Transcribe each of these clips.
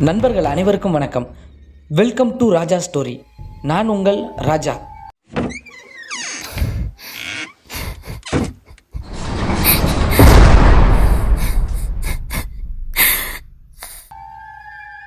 நண்பர்கள் அனைவருக்கும் வணக்கம். வெல்கம் டு ராஜா ஸ்டோரி நான் உங்கள் ராஜா.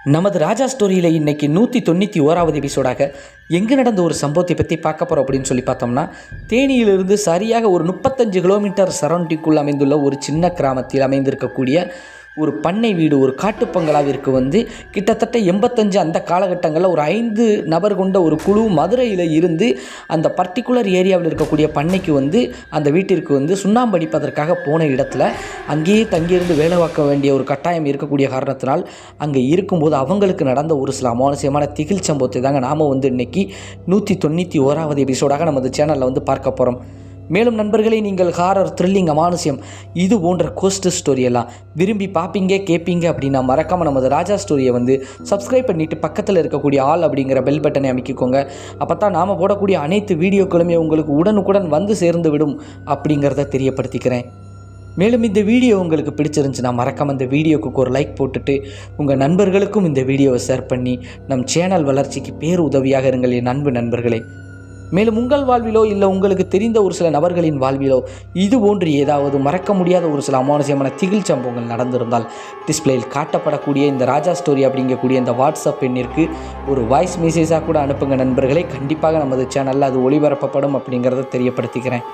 நமது ராஜா ஸ்டோரியில் இன்றைக்கி நூற்றி தொண்ணூற்றி ஓராவது எபிசோடாக எங்கே நடந்த ஒரு சம்பவத்தை பற்றி பார்க்க போகிறோம் அப்படின்னு சொல்லி பார்த்தோம்னா தேனியிலிருந்து சரியாக ஒரு முப்பத்தஞ்சு கிலோமீட்டர் சரௌண்டிங்குள் அமைந்துள்ள ஒரு சின்ன கிராமத்தில் அமைந்திருக்கக்கூடிய ஒரு பண்ணை வீடு ஒரு காட்டுப்பங்களாவிற்கு வந்து கிட்டத்தட்ட எண்பத்தஞ்சு அந்த காலகட்டங்களில் ஒரு ஐந்து நபர் கொண்ட ஒரு குழு மதுரையில் இருந்து அந்த பர்டிகுலர் ஏரியாவில் இருக்கக்கூடிய பண்ணைக்கு வந்து அந்த வீட்டிற்கு வந்து சுண்ணாம்பு அடிப்பதற்காக போன இடத்துல அங்கேயே தங்கியிருந்து வேலை பார்க்க வேண்டிய ஒரு கட்டாயம் இருக்கக்கூடிய காரணத்தினால் அங்கே இருக்கும்போது அவங்களுக்கு நடந்த ஒரு சில அமானுசியமான திகில் சம்பவத்தை தாங்க நாம் வந்து இன்னைக்கு நூற்றி தொண்ணூற்றி ஓராவது எபிசோடாக நமது சேனலில் வந்து பார்க்க போகிறோம் மேலும் நண்பர்களே நீங்கள் ஹாரர் த்ரில்லிங் அமானுஷ்யம் இது போன்ற கோஸ்ட் ஸ்டோரி எல்லாம் விரும்பி பார்ப்பீங்க கேட்பீங்க அப்படின்னா மறக்காமல் நமது ராஜா ஸ்டோரியை வந்து சப்ஸ்கிரைப் பண்ணிவிட்டு பக்கத்தில் இருக்கக்கூடிய ஆள் அப்படிங்கிற பெல் பட்டனை அமைக்கிக்கோங்க. அப்போ தான் நாம் போடக்கூடிய அனைத்து வீடியோக்களுமே உங்களுக்கு உடனுக்குடன் வந்து சேர்ந்து விடும் அப்படிங்கிறத தெரியப்படுத்திக்கிறேன். மேலும் இந்த வீடியோ உங்களுக்கு பிடிச்சிருந்துச்சுன்னா மறக்காம இந்த வீடியோவுக்கு ஒரு லைக் போட்டுட்டு உங்கள் நண்பர்களுக்கும் இந்த வீடியோவை ஷேர் பண்ணி நம் சேனல் வளர்ச்சிக்கு பேர் உதவியாக இருங்கள் என் அன்பு நண்பர்களே. மேலும் உங்கள் வாழ்விலோ இல்லை உங்களுக்கு தெரிந்த ஒரு சில நபர்களின் வாழ்விலோ இது போன்று ஏதாவது மறக்க முடியாத ஒரு சில அமானுசியமான திகில் சம்பவங்கள் நடந்திருந்தால் டிஸ்பிளேயில் காட்டப்படக்கூடிய இந்த ராஜா ஸ்டோரி அப்படிங்கக்கூடிய இந்த வாட்ஸ்அப் எண்ணிற்கு ஒரு வாய்ஸ் மெசேஜாக கூட அனுப்புங்க நண்பர்களே. கண்டிப்பாக நமது சேனலில் அது ஒளிபரப்பப்படும் அப்படிங்கிறத தெரியப்படுத்திக்கிறேன்.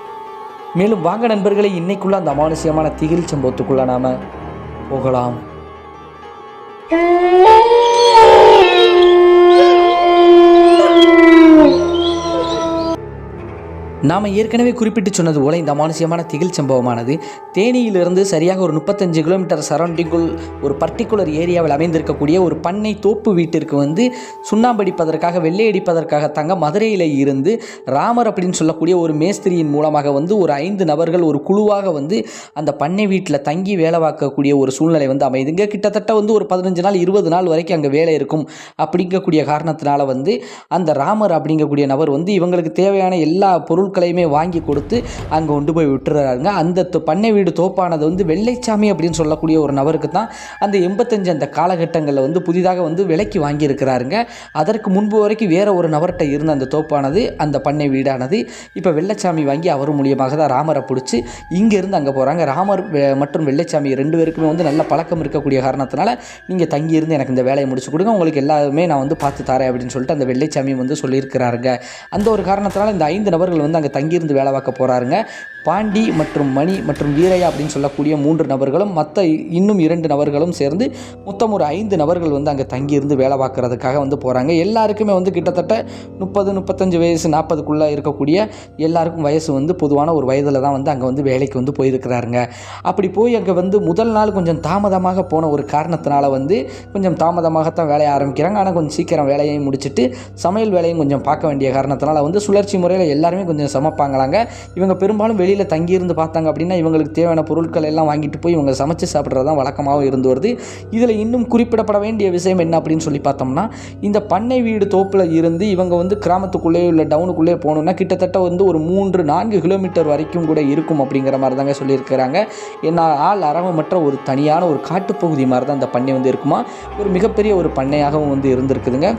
மேலும் வாங்க நண்பர்களே இன்னைக்குள்ள அந்த அமானுஷ்யமான திகில் சம்பவத்துக்குள்ள நாம போகலாம். நாம் ஏற்கனவே குறிப்பிட்டு சொன்னது போல இந்த அமானுஷ்யமான திகில் சம்பவமானது தேனியிலிருந்து சரியாக ஒரு முப்பத்தஞ்சு கிலோமீட்டர் சரௌண்டிங்குள் ஒரு பர்டிகுலர் ஏரியாவில் அமைந்திருக்கக்கூடிய ஒரு பண்ணை தோப்பு வீட்டிற்கு வந்து சுண்ணாம்படிப்பதற்காக வெள்ளையடிப்பதற்காக தங்க மதுரையில் இருந்து ராமர் அப்படின்னு சொல்லக்கூடிய ஒரு மேஸ்திரியின் மூலமாக வந்து ஒரு ஐந்து நபர்கள் ஒரு குழுவாக வந்து அந்த பண்ணை வீட்டில் தங்கி வேலை பார்க்கக்கூடிய ஒரு சூழ்நிலை வந்து அமைதுங்க. கிட்டத்தட்ட வந்து ஒரு பதினஞ்சு நாள் இருபது நாள் வரைக்கும் அங்கே வேலை இருக்கும். அப்படிங்கக்கூடிய காரணத்தினால வந்து அந்த ராமர் அப்படிங்கக்கூடிய நபர் வந்து இவங்களுக்கு தேவையான எல்லா பொருள் பொருட்களையுமே வாங்கி கொடுத்து அங்கே கொண்டு போய் விட்டுறாருங்க. அந்த பண்ணை வீடு தோப்பானது வந்து வெள்ளைச்சாமி அப்படின்னு சொல்லக்கூடிய ஒரு நபருக்கு தான் அந்த எண்பத்தஞ்சு அந்த காலகட்டங்களில் வந்து புதிதாக வந்து விலைக்கு வாங்கியிருக்கிறாருங்க. அதற்கு முன்பு வரைக்கும் வேற ஒரு நபர்கிட்ட இருந்த அந்த தோப்பானது அந்த பண்ணை வீடானது இப்போ வெள்ளைச்சாமி வாங்கி அவர் மூலியமாக தான் ராமரை பிடிச்சி இங்கேருந்து அங்கே போகிறாங்க ராமர் மற்றும் வெள்ளைச்சாமி ரெண்டு பேருக்குமே வந்து நல்ல பழக்கம் இருக்கக்கூடிய காரணத்தினால நீங்கள் தங்கியிருந்து எனக்கு இந்த வேலையை முடிச்சு கொடுங்க. உங்களுக்கு எல்லாமே நான் வந்து பார்த்து தரேன் அப்படின்னு சொல்லிட்டு அந்த வெள்ளைச்சாமி வந்து சொல்லியிருக்கிறாருங்க. அந்த ஒரு காரணத்தினால இந்த ஐந்து நபர்கள் வந்து அங்கே தங்கியிருந்து வேலை பார்க்க போகிறாருங்க பாண்டி மற்றும் மணி மற்றும் வீரையா அப்படின்னு சொல்லக்கூடிய மூன்று நபர்களும் மற்ற இன்னும் இரண்டு நபர்களும் சேர்ந்து மொத்தம் ஒரு ஐந்து நபர்கள் வந்து அங்கே தங்கியிருந்து வேலை பார்க்கறதுக்காக வந்து போகிறாங்க எல்லாருக்குமே வந்து கிட்டத்தட்ட முப்பது முப்பத்தஞ்சு வயசு நாற்பதுக்குள்ளே இருக்கக்கூடிய எல்லாருக்கும் வயசு வந்து பொதுவான ஒரு வயதில் தான் வந்து அங்கே வந்து வேலைக்கு வந்து போயிருக்கிறாருங்க. அப்படி போய் அங்கே வந்து முதல் நாள் கொஞ்சம் தாமதமாக போன ஒரு காரணத்தினால வந்து கொஞ்சம் தாமதமாகத்தான் வேலையை ஆரம்பிக்கிறாங்க. ஆனால் கொஞ்சம் சீக்கிரம் வேலையையும் முடிச்சுட்டு சமையல் வேலையும் கொஞ்சம் பார்க்க வேண்டிய காரணத்தினால வந்து சுழற்சி முறையில் எல்லாருமே கொஞ்சம் சமைப்பாங்களாங்க. இவங்க பெரும்பாலும் வெளி வெளியில் தங்கியிருந்து பார்த்தாங்க அப்படின்னா இவங்களுக்கு தேவையான பொருட்கள் எல்லாம் வாங்கிட்டு போய் இவங்க சமைச்சு சாப்பிட்றது தான் வழக்கமாக இருந்து வருது. இதில் இன்னும் குறிப்பிடப்பட வேண்டிய விஷயம் என்ன அப்படின்னு சொல்லி பார்த்தோம்னா இந்த பண்ணை வீடு தோப்பில் இருந்து இவங்க வந்து கிராமத்துக்குள்ளே உள்ள டவுனுக்குள்ளே போகணுன்னா கிட்டத்தட்ட வந்து ஒரு மூன்று நான்கு கிலோமீட்டர் வரைக்கும் கூட இருக்கும் அப்படிங்கிற மாதிரி தாங்க சொல்லியிருக்கிறாங்க. ஏன்னா ஆள் அரவமற்ற ஒரு தனியான ஒரு காட்டுப்பகுதி மாதிரி தான் அந்த பண்ணை வந்து இருக்குமா? ஒரு மிகப்பெரிய ஒரு பண்ணையாகவும் வந்து இருந்திருக்குதுங்க.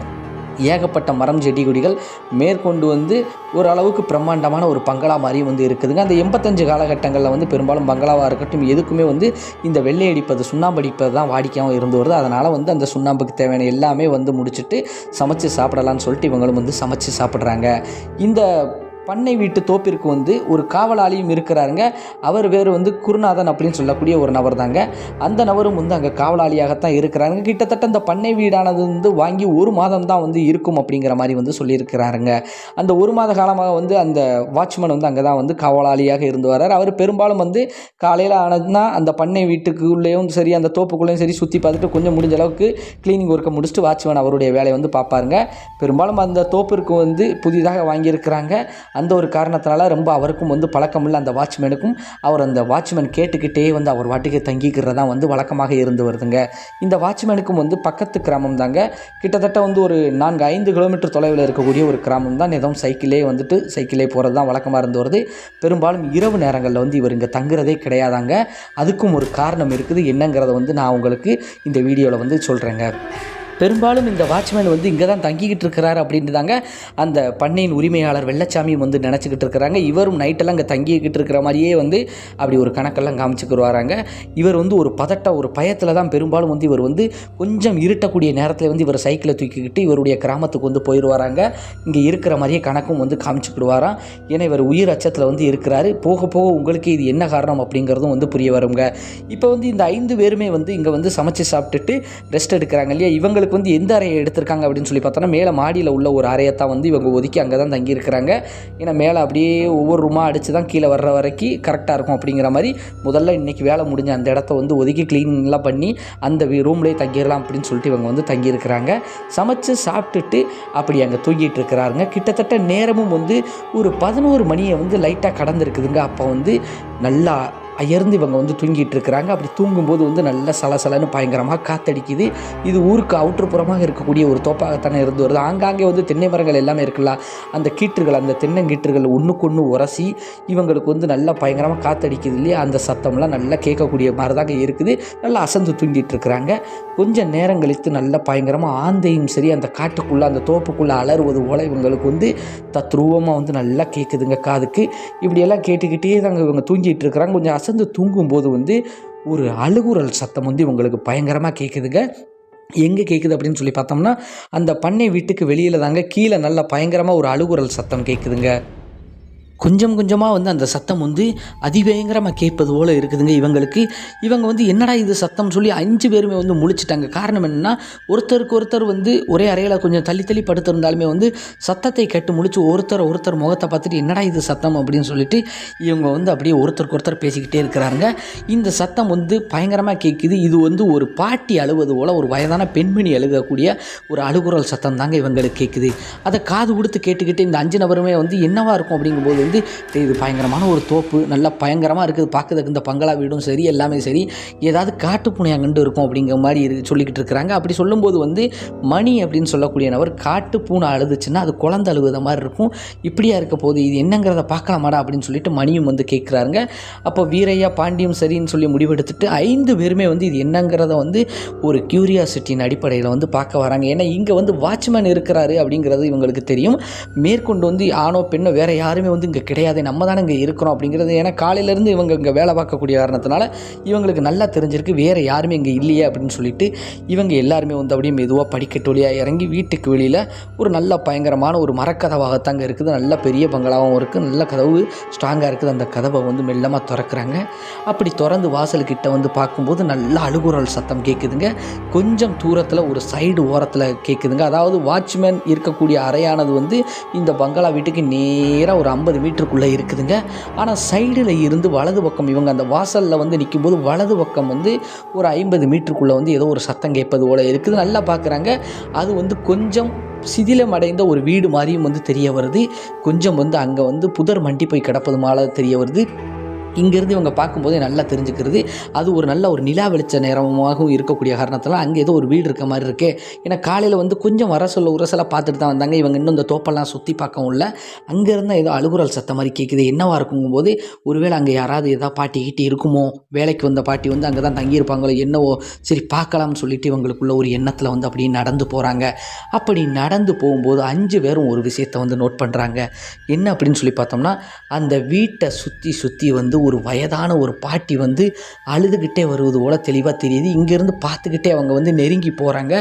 ஏகப்பட்ட மரம் செடி கொடிகள் மேற்கொண்டு வந்து ஓரளவுக்கு பிரம்மாண்டமான ஒரு பங்களா மாதிரியும் வந்து இருக்குதுங்க. அந்த எண்பத்தஞ்சு காலகட்டங்களில் வந்து பெரும்பாலும் பங்களாவாக இருக்கட்டும் எதுக்குமே வந்து இந்த வெள்ளை அடிப்பது சுண்ணாம்பு அடிப்பது தான் வாடிக்கையாகவும் இருந்து வருது. அதனால் வந்து அந்த சுண்ணாம்புக்கு தேவையான எல்லாமே வந்து முடிச்சுட்டு சமைச்சு சாப்பிடலான்னு சொல்லிட்டு இவங்களும் வந்து சமைச்சு சாப்பிட்றாங்க. இந்த பண்ணை வீட்டு தோப்பிற்கு வந்து ஒரு காவலாளியும் இருக்கிறாருங்க. அவர் வேறு வந்து குருநாதன் அப்படின்னு சொல்லக்கூடிய ஒரு நபர் தாங்க. அந்த நபரும் வந்து அங்கே காவலாளியாகத்தான் இருக்கிறாருங்க. கிட்டத்தட்ட அந்த பண்ணை வீடானது வந்து வாங்கி ஒரு மாதம் தான் வந்து இருக்கும் அப்படிங்கிற மாதிரி வந்து சொல்லியிருக்கிறாருங்க. அந்த ஒரு மாத காலமாக வந்து அந்த வாட்ச்மேன் வந்து அங்கே தான் வந்து காவலாளியாக இருந்து வர்றார். அவர் பெரும்பாலும் வந்து காலையில் ஆனதுன்னா அந்த பண்ணை வீட்டுக்குள்ளேயும் சரி அந்த தோப்புக்குள்ளேயும் சரி சுற்றி பார்த்துட்டு கொஞ்சம் முடிஞ்ச அளவுக்கு க்ளீனிங் ஒர்க்கை முடிச்சுட்டு வாட்ச்மேன் அவருடைய வேலையை வந்து பார்ப்பாருங்க. பெரும்பாலும் அந்த தோப்பிற்கு வந்து புதிதாக வாங்கியிருக்கிறாங்க. அந்த ஒரு காரணத்தினால ரொம்ப அவருக்கும் வந்து பழக்கம் இல்லை அந்த வாட்ச்மேனுக்கும். அவர் அந்த வாட்ச்மேன் கேட்டுக்கிட்டே வந்து அவர் வாட்டுக்கு தங்கிக்கிறதா வந்து வழக்கமாக இருந்து வருதுங்க. இந்த வாட்ச்மேனுக்கும் வந்து பக்கத்து கிராமம் தாங்க. கிட்டத்தட்ட வந்து ஒரு நான்கு ஐந்து கிலோமீட்டர் தொலைவில் இருக்கக்கூடிய ஒரு கிராமம் தான். எதுவும் சைக்கிளே வந்துட்டு சைக்கிளே போகிறது தான் வழக்கமாக இருந்து வருது. பெரும்பாலும் இரவு நேரங்களில் வந்து இவர் இங்கே தங்குறதே கிடையாதாங்க. அதுக்கும் ஒரு காரணம் இருக்குது என்னங்கிறத வந்து நான் உங்களுக்கு இந்த வீடியோவில் வந்து சொல்கிறேங்க பெரும்பாலும் இந்த வாட்ச்மேன் வந்து இங்கே தான் தங்கிக்கிட்டு இருக்கிறாரு அப்படின்ட்டு தாங்க அந்த பண்ணையின் உரிமையாளர் வெள்ளச்சாமியும் வந்து நினச்சிக்கிட்டு இருக்கிறாங்க. இவரும் நைட்டெல்லாம் இங்கே தங்கிக்கிட்டு இருக்கிற மாதிரியே வந்து அப்படி ஒரு கணக்கெல்லாம் காமிச்சுக்கிட்டு வராங்க இவர் வந்து ஒரு பதட்ட ஒரு பயத்தில் தான் பெரும்பாலும் வந்து இவர் வந்து கொஞ்சம் இருட்டக்கூடிய நேரத்தில் வந்து இவர் சைக்கிளை தூக்கிக்கிட்டு இவருடைய கிராமத்துக்கு வந்து போயிடுவாராங்க இங்கே இருக்கிற மாதிரியே கணக்கும் வந்து காமிச்சுக்கிடுவாராம். ஏன்னா இவர் உயிர் அச்சத்தில் வந்து இருக்கிறாரு. போக போக உங்களுக்கு இது என்ன காரணம் அப்படிங்கிறதும் வந்து புரிய வருங்க. இப்போ வந்து இந்த ஐந்து பேருமே வந்து இங்கே வந்து சமைச்சு சாப்பிட்டுட்டு ரெஸ்ட் எடுக்கிறாங்க இல்லையா? இவங்களுக்கு வந்து எந்த அறையை எடுத்திருக்காங்க அப்படின்னு சொல்லி பார்த்தோன்னா மேலே மாடியில் உள்ள ஒரு அறையை தான் வந்து இவங்க ஒதுக்கி அங்கே தான் தங்கியிருக்கிறாங்க. ஏன்னா மேலே அப்படியே ஒவ்வொரு ரூமாக அடித்து தான் கீழே வர்ற வரைக்கும் கரெக்டாக இருக்கும் அப்படிங்கிற மாதிரி முதல்ல இன்றைக்கி வேலை முடிஞ்ச அந்த இடத்த வந்து ஒதுக்கி க்ளீன்லாம் பண்ணி அந்த ரூம்லேயே தங்கிடலாம் அப்படின்னு சொல்லிட்டு இவங்க வந்து தங்கியிருக்கிறாங்க. சமைச்சு சாப்பிட்டுட்டு அப்படி அங்கே தூங்கிட்டு இருக்கிறாருங்க. கிட்டத்தட்ட நேரமும் வந்து ஒரு பதினோரு மணியை வந்து லைட்டாக கடந்திருக்குதுங்க. அப்போ வந்து நல்லா அயர்ந்து இவங்க வந்து தூங்கிட்டு இருக்கிறாங்க அப்படி தூங்கும்போது வந்து நல்ல சலசலன்னு பயங்கரமாக காத்தடிக்குது. இது ஊருக்கு அவுற்றுப்புறமாக இருக்கக்கூடிய ஒரு தோப்பாகத்தானே இருந்து வருது. ஆங்காங்கே வந்து தென்னை மரங்கள் எல்லாமே இருக்குல்ல அந்த கீற்றுகள் அந்த தென்னங்கீற்றுகள் ஒன்றுக்கு ஒன்று உரசி இவங்களுக்கு வந்து நல்லா பயங்கரமாக காத்தடிக்குது இல்லையா? அந்த சத்தம்லாம் நல்லா கேட்கக்கூடிய மாதிரி தாங்க இருக்குது. நல்லா அசந்து தூங்கிட்டு இருக்கிறாங்க கொஞ்சம் நேரம் கழித்து நல்லா பயங்கரமாக ஆந்தையும் சரி அந்த காட்டுக்குள்ளே அந்த தோப்புக்குள்ளே அலறுவது போல் இவங்களுக்கு வந்து தத்ரூபமாக வந்து நல்லா கேட்குதுங்க காதுக்கு. இப்படியெல்லாம் கேட்டுக்கிட்டே தாங்க இவங்க தூங்கிட்டு இருக்கிறாங்க கொஞ்சம் அசந்து தூங்கும்போது வந்து ஒரு அழுகுரல் சத்தம் வந்து இவங்களுக்கு பயங்கரமாக கேட்குதுங்க எங்கே கேட்குது அப்படின்னு சொல்லி பார்த்தோம்னா அந்த பண்ணை வீட்டுக்கு வெளியில் தாங்க கீழே நல்லா பயங்கரமாக ஒரு அழுகுரல் சத்தம் கேட்குதுங்க கொஞ்சம் கொஞ்சமாக வந்து அந்த சத்தம் வந்து அதிபயங்கரமாக கேட்பது போல் இருக்குதுங்க இவங்களுக்கு. இவங்க வந்து என்னடா இது சத்தம் சொல்லி அஞ்சு பேருமே வந்து முழிச்சிட்டாங்க. காரணம் என்னென்னா ஒருத்தருக்கு ஒருத்தர் வந்து ஒரே அறையில் கொஞ்சம் தள்ளி தள்ளி படுத்திருந்தாலுமே வந்து சத்தத்தை கேட்டு முழிச்சு ஒருத்தர் ஒருத்தர் முகத்தை பார்த்துட்டு என்னடா இது சத்தம் அப்படின்னு சொல்லிட்டு இவங்க வந்து அப்படியே ஒருத்தருக்கு ஒருத்தர் பேசிக்கிட்டே இருக்கிறாங்க இந்த சத்தம் வந்து பயங்கரமாக கேட்குது. இது வந்து ஒரு பாட்டி அழுவது போல் ஒரு வயதான பெண்மணி அழுகக்கூடிய ஒரு அழுகுரல் சத்தம் தாங்க இவங்களுக்கு கேட்குது. அதை காது கொடுத்து கேட்டுக்கிட்டு இந்த அஞ்சு நபருமே வந்து என்னவாக இருக்கும் அப்படிங்கும்போது வந்து இது பயங்கரமான ஒரு தோப்பு நல்லா பயங்கரமாக இருக்குது பார்க்கறதுக்கு இந்த பங்களா வீடும் சரி எல்லாமே சரி ஏதாவது காட்டுப்பூனை அங்கண்டு இருக்கும் அப்படிங்கிற மாதிரி இரு சொல்லிக்கிட்டு இருக்கிறாங்க. அப்படி சொல்லும்போது வந்து மணி அப்படின்னு சொல்லக்கூடிய நபர் காட்டு பூனை அழுதுச்சுன்னா அது குழந்தை அழுகுத மாதிரி இருக்கும். இப்படியா இருக்க போது இது என்னங்கிறத பார்க்கலாமாடா அப்படின்னு சொல்லிட்டு மணியும் வந்து கேட்குறாருங்க. அப்போ வீரையா பாண்டியும் சரின்னு சொல்லி முடிவெடுத்துட்டு ஐந்து பேருமே வந்து இது என்னங்கிறத வந்து ஒரு கியூரியாசிட்டியின் அடிப்படையில் வந்து பார்க்க வராங்க. ஏன்னா இங்கே வந்து வாட்ச்மேன் இருக்கிறாரு அப்படிங்கிறது இவங்களுக்கு தெரியும். மேற்கொண்டு வந்து ஆணோ பெண்ணோ வேறு யாருமே வந்து இங்கே கிடையாது நம்ம தானே இங்கே இருக்கிறோம் அப்படிங்கிறது. ஏன்னா காலையிலேருந்து இவங்க இங்கே வேலை பார்க்கக்கூடிய காரணத்தினால இவங்களுக்கு நல்லா தெரிஞ்சிருக்கு வேறு யாருமே இங்கே இல்லையே அப்படின்னு சொல்லிட்டு இவங்க எல்லாருமே வந்து அப்படியே மெதுவாக படிக்கட்டு வழியாக இறங்கி வீட்டுக்கு வெளியில் ஒரு நல்ல பயங்கரமான ஒரு மரக்கதவாகத்தாங்க இருக்குது. நல்ல பெரிய பங்களாவும் இருக்குது நல்ல கதவு ஸ்ட்ராங்காக இருக்குது. அந்த கதவை வந்து மெல்லமாக திறக்கிறாங்க. அப்படி திறந்து வாசல்கிட்ட வந்து பார்க்கும்போது நல்ல அழுகுரல் சத்தம் கேட்குதுங்க. கொஞ்சம் தூரத்தில் ஒரு சைடு ஓரத்தில் கேட்குதுங்க. அதாவது வாட்ச்மேன் இருக்கக்கூடிய அறையானது வந்து இந்த பங்களா வீட்டுக்கு நேராக ஒரு ஐம்பது மீட்டருக்குள்ளே இருக்குதுங்க. ஆனால் சைடில் இருந்து வலது பக்கம் இவங்க அந்த வாசலில் வந்து நிற்கும்போது வலது பக்கம் வந்து ஒரு ஐம்பது மீட்டருக்குள்ளே வந்து ஏதோ ஒரு சத்தம் கேட்பது போல் இருக்குது. நல்லா பார்க்குறாங்க அது வந்து கொஞ்சம் சிதிலமடைந்த ஒரு வீடு மாதிரியும் வந்து தெரிய வருது. கொஞ்சம் வந்து அங்கே வந்து புதர் மண்டி போய் கிடப்பது மால தெரிய வருது. இங்கேருந்து இவங்க பார்க்கும்போதே நல்லா தெரிஞ்சுக்கிறது. அது ஒரு நல்ல ஒரு நிலா வெளிச்ச நேரமாகவும் இருக்கக்கூடிய காரணத்தில் அங்கே ஏதோ ஒரு வீடு இருக்க மாதிரி இருக்கே. ஏன்னா காலையில் வந்து கொஞ்சம் வர சொல்ல உரசலாக பார்த்துட்டு தான் வந்தாங்க. இவங்க இன்னும் இந்த தோப்பெல்லாம் சுற்றி பார்க்கவும் இல்லை. அங்கே இருந்தால் ஏதோ அழுகுரல் சத்தம் மாதிரி கேட்குது என்னவா இருக்குங்கும்போது ஒருவேளை அங்கே யாராவது ஏதாவது பாட்டி கிட்டி இருக்குமோ? வேலைக்கு வந்த பாட்டி வந்து அங்கே தான் தங்கியிருப்பாங்களோ என்னவோ? சரி பார்க்கலாம்னு சொல்லிட்டு இவங்களுக்குள்ள ஒரு எண்ணத்தில் வந்து அப்படியே நடந்து போகிறாங்க அப்படி நடந்து போகும்போது அஞ்சு பேரும் ஒரு விஷயத்தை வந்து நோட் பண்ணுறாங்க என்ன அப்படின்னு சொல்லி பார்த்தோம்னா அந்த வீட்டை சுற்றி சுற்றி வந்து ஒரு வயதான ஒரு பாட்டி வந்து அழுதுகிட்டே வருவது போல் தெளிவாக தெரியுது. இங்கேருந்து பார்த்துக்கிட்டே அவங்க வந்து நெருங்கி போகிறாங்க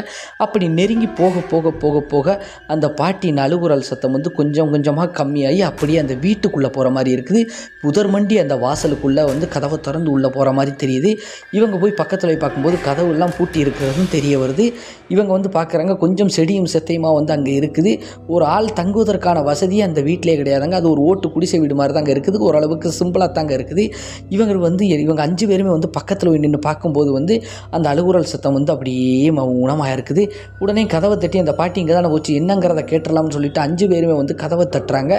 அப்படி நெருங்கி போக போக போக போக அந்த பாட்டியின் அழுகுரல் சத்தம் வந்து கொஞ்சம் கொஞ்சமாக கம்மியாகி அப்படியே அந்த வீட்டுக்குள்ளே போகிற மாதிரி இருக்குது. புதர் மண்டி அந்த வாசலுக்குள்ளே வந்து கதவை திறந்து உள்ளே போகிற மாதிரி தெரியுது. இவங்க போய் பக்கத்தில் போய் பார்க்கும்போது கதவுலாம் பூட்டி இருக்கிறதும் தெரிய வருது. இவங்க வந்து பார்க்குறாங்க கொஞ்சம் செடியும் செத்தையுமாக வந்து அங்கே இருக்குது. ஒரு ஆள் தங்குவதற்கான வசதியே அந்த வீட்டிலே கிடையாதுங்க. அது ஒரு ஓட்டு குடிசை வீடு மாதிரி தாங்க இருக்குது. ஓரளவுக்கு சிம்பிளாக தாங்க இருக்குது. இவங்க வந்து இவங்க அஞ்சு பேருமே வந்து பக்கத்தில் போய் நின்று பார்க்கும்போது வந்து அந்த அழுகுரல் சத்தம் வந்து அப்படியே மௌனமாக இருக்குது உடனே கதவை தட்டி அந்த பாட்டி இங்கே தானே போச்சு என்னங்கிறத கேட்டுடலாம்னு சொல்லிட்டு அஞ்சு பேருமே வந்து கதவை தட்டுறாங்க.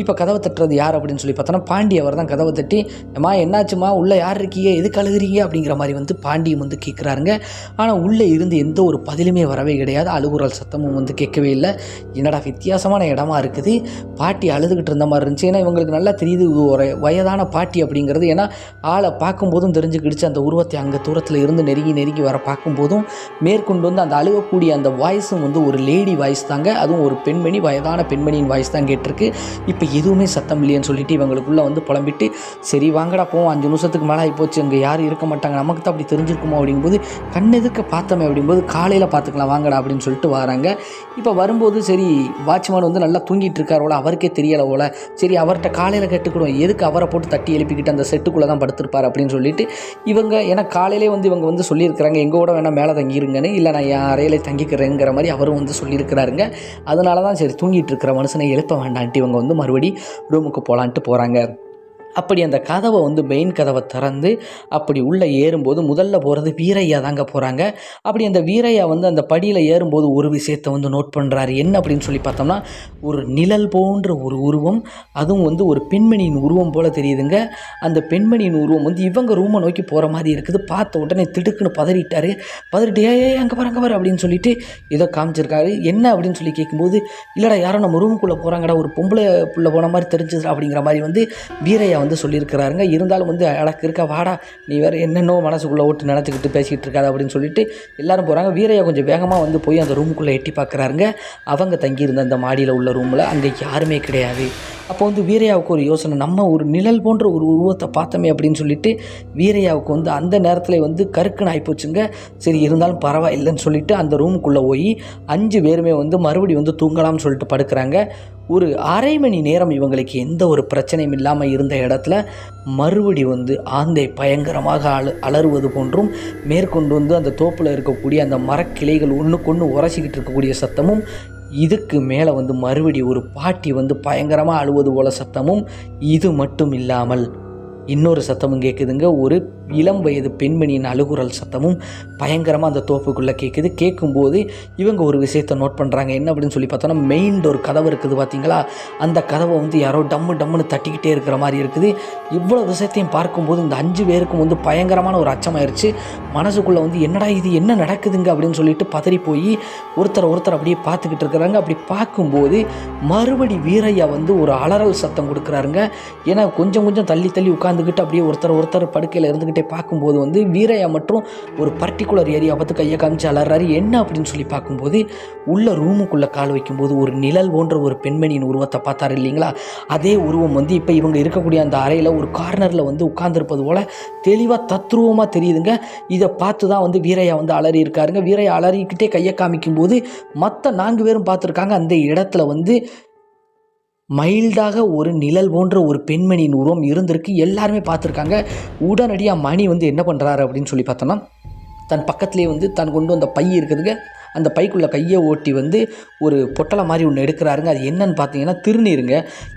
இப்போ கதவை தட்டுறது யார் அப்படின்னு சொல்லி பார்த்தோன்னா பாண்டி அவர் தான் கதவை தட்டி அம்மா என்னாச்சுமா உள்ளே யார் இருக்கீங்க? எதுக்கு அழுகுறீங்க? அப்படிங்கிற மாதிரி வந்து பாண்டியும் வந்து கேட்குறாருங்க ஆனால் உள்ளே இருந்து எந்த ஒரு பதிலுமே வரவே கிடையாது. அழுகுறல் சத்தமும் வந்து கேட்கவே இல்லை. என்னடா வித்தியாசமான இடமா இருக்குது. பாட்டி அழுதுகிட்டு இருந்த மாதிரி இருந்துச்சு. ஏன்னா இவங்களுக்கு நல்லா தெரியுது ஒரு வயதான பாட்டி அப்படிங்கிறது. ஏன்னா ஆளை பார்க்கும்போதும் தெரிஞ்சுக்கிடுச்சு. அந்த உருவத்தை அங்கே தூரத்தில் இருந்து நெருங்கி நெருங்கி வர பார்க்கும்போதும் மேற்கொண்டு வந்து அந்த அழுகக்கூடிய அந்த வாய்ஸும் வந்து ஒரு லேடி வாய்ஸ் தாங்க. அதுவும் ஒரு பெண்மணி வயதான பெண்மணியின் வாய்ஸ் தான் கேட்டிருக்கு. இப்போ எதுவுமே சத்தம் இல்லையன்னு சொல்லிட்டு இவங்களுக்குள்ளே வந்து புலம்பிட்டு சரி வாங்கடா போவோம். அஞ்சு நிமிஷத்துக்கு மேலே ஆகிப்போச்சு அங்கே யாரும் இருக்க மாட்டாங்க. நமக்கு தான் அப்படி தெரிஞ்சிருக்குமோ? அப்படிங்கும்போது கண்ணெதுக்க பார்த்தோமே அப்படிங்கும்போது காலையில் பார்த்துக்கலாம் வாங்கடா அப்படின்னு சொல்லிட்டு வராங்க. இப்போ வரும்போது சரி வாட்ச்மேன் வந்து நல்லா தூங்கிட்டு இருக்கார் அவருக்கே தெரியலை போல. சரி அவர்கிட்ட காலையில் கேட்டுக்கிடுவோம் எதுக்கு அவரை போட்டு தட்டி எழுப்பிக்கிட்டு அந்த செட்டுக்குள்ளே தான் படுத்திருப்பார் அப்படின்னு சொல்லிட்டு இவங்க ஏன்னா காலையிலே வந்து இவங்க வந்து சொல்லியிருக்கிறாங்க எங்கள் கூட வேணால் மேலே தங்கியிருங்கன்னு இல்லை நான் என் அறையிலே தங்கிக்கிறேங்கிற மாதிரி அவரும் வந்து சொல்லியிருக்கிறாருங்க. அதனால தான் சரி தூங்கிட்டு இருக்கிற மனுஷனை எழுப்ப வேண்டான்ட்டு இவங்க வந்து மறுபடி ரூமுக்கு போகலான்ட்டு போகிறாங்க அப்படி அந்த கதவை வந்து மெயின் கதவை திறந்து அப்படி உள்ளே ஏறும்போது முதல்ல போகிறது வீரையா தாங்க போகிறாங்க. அப்படி அந்த வீரையா வந்து அந்த படியில் ஏறும்போது ஒரு விஷயத்தை வந்து நோட் பண்ணுறாரு. என்ன அப்படின்னு சொல்லி பார்த்தோம்னா ஒரு நிழல் போன்ற ஒரு உருவம் அதுவும் வந்து ஒரு பெண்மணியின் உருவம் போல் தெரியுதுங்க. அந்த பெண்மணியின் உருவம் வந்து இவங்க ரூமை நோக்கி போகிற மாதிரி இருக்குது. பார்த்த உடனே திடுக்குன்னு பதறிட்டார். பதறிட்டு ஏ ஏ அங்கே பாரு அங்கே பாரு அப்படின்னு சொல்லிட்டு ஏதோ காமிச்சிருக்காரு. என்ன அப்படின்னு சொல்லி கேட்கும்போது இல்லைடா யாரோ நம்ம ரூமுக்குள்ளே போகிறாங்கடா ஒரு பொம்பளை புள்ள போன மாதிரி தெரிஞ்சது அப்படிங்கிற மாதிரி வந்து வீரையா வந்து சொல்லியிருக்கிறாருங்க. இருந்தாலும் வந்து எனக்கு இருக்க? வாடா நீ வேறு என்னென்னோ மனசுக்குள்ளே ஓட்டு நினச்சிக்கிட்டு பேசிக்கிட்டு இருக்காது அப்படின்னு சொல்லிட்டு எல்லாரும் போகிறாங்க வீரையா கொஞ்சம் வேகமாக வந்து போய் அந்த ரூமுக்குள்ளே எட்டி பார்க்குறாருங்க. அவங்க தங்கியிருந்த அந்த மாடியில் உள்ள ரூமில் அங்கே யாருமே கிடையாது. அப்போ வந்து வீரையாவுக்கு ஒரு யோசனை நம்ம ஒரு நிழல் போன்ற ஒரு உருவத்தை பார்த்தோமே அப்படின்னு சொல்லிட்டு வீரையாவுக்கு வந்து அந்த நேரத்தில் வந்து கருக்குன்னு ஆகிப்போச்சுங்க சரி இருந்தாலும் பரவாயில்லைன்னு சொல்லிட்டு அந்த ரூமுக்குள்ளே போய் அஞ்சு பேருமே வந்து மறுபடியும் வந்து தூங்கலாம்னு சொல்லிட்டு படுக்கிறாங்க. ஒரு அரை மணி நேரம் இவங்களுக்கு எந்த ஒரு பிரச்சனையும் இல்லாமல் இருந்த இடத்துல மறுபடி வந்து ஆந்தை பயங்கரமாக அல அலறுவது போன்றும் மேற்கொண்டு வந்து அந்த தோப்பில் இருக்கக்கூடிய அந்த மரக்கிளைகள் ஒன்றுக்கொன்று உரசிக்கிட்டு இருக்கக்கூடிய சத்தமும் இதுக்கு மேலே வந்து மறுபடி ஒரு பாட்டி வந்து பயங்கரமாக அழுவது போல சத்தமும் இது மட்டும் இல்லாமல் இன்னொரு சத்தமும் கேட்குதுங்க ஒரு இளம் வயது பெண்மணியின் அழுகுரல் சத்தமும் பயங்கரமாக அந்த தோப்புக்குள்ளே கேட்குது கேட்கும்போது இவங்க ஒரு விஷயத்தை நோட் பண்ணுறாங்க என்ன அப்படின்னு சொல்லி பார்த்தோன்னா மெயின் டோர் கதவு இருக்குது பார்த்தீங்களா? அந்த கதவை வந்து யாரோ டம்மு டம்முன்னு தட்டிக்கிட்டே இருக்கிற மாதிரி இருக்குது. இவ்வளோ விஷயத்தையும் பார்க்கும்போது இந்த அஞ்சு பேருக்கும் வந்து பயங்கரமான ஒரு அச்சமாயிருச்சு. மனசுக்குள்ளே வந்து என்னடா இது? என்ன நடக்குதுங்க? அப்படின்னு சொல்லிட்டு பதறி போய் ஒருத்தர் ஒருத்தர் அப்படியே பார்த்துக்கிட்டு இருக்கிறாங்க. அப்படி பார்க்கும்போது மறுபடி வீரையா வந்து ஒரு அலறல் சத்தம் கொடுக்குறாருங்க. ஏன்னா கொஞ்சம் கொஞ்சம் தள்ளி தள்ளி உட்காந்துக்கிட்டு அப்படியே ஒருத்தர் ஒருத்தர் படுக்கையில் இருந்துக்கிட்டு பார்க்கும்போது வந்து வீரையா மற்றும் ஒரு பர்டிகுலர் ஏரியா பார்த்து கையை காமிச்சு அலறாரு. என்ன அப்படின்னு சொல்லி பார்க்கும்போது உள்ள ரூமுக்குள்ளே கால் வைக்கும்போது ஒரு நிழல் போன்ற ஒரு பெண்மணியின் உருவத்தை பார்த்தாரு இல்லைங்களா? அதே உருவம் வந்து இப்போ இவங்க இருக்கக்கூடிய அந்த அறையில் ஒரு கார்னரில் வந்து உட்கார்ந்துருப்பது போல் தெளிவாக தத்ரூபமாக தெரியுதுங்க. இதை பார்த்து தான் வந்து வீரையா வந்து அலறி இருக்காருங்க. வீரையா அலறிக்கிட்டே கையை காமிக்கும்போது மற்ற நான்கு பேரும் பார்த்துருக்காங்க. அந்த இடத்துல வந்து மைல்டாக ஒரு நிழல் போன்ற ஒரு பெண்மணியின் உருவம் இருந்திருக்கு. எல்லாருமே பார்த்துருக்காங்க. உடனடியாக மணி வந்து என்ன பண்ணுறாரு அப்படின்னு சொல்லி பார்த்தோன்னா தன் பக்கத்துலேயே வந்து தான் கொண்டு வந்த பை இருக்குதுங்க. அந்த பைக்குள்ளே கையை ஓட்டி வந்து ஒரு பொட்டலை மாதிரி ஒன்று எடுக்கிறாருங்க. அது என்னன்னு பார்த்தீங்கன்னா திருநீருங்க.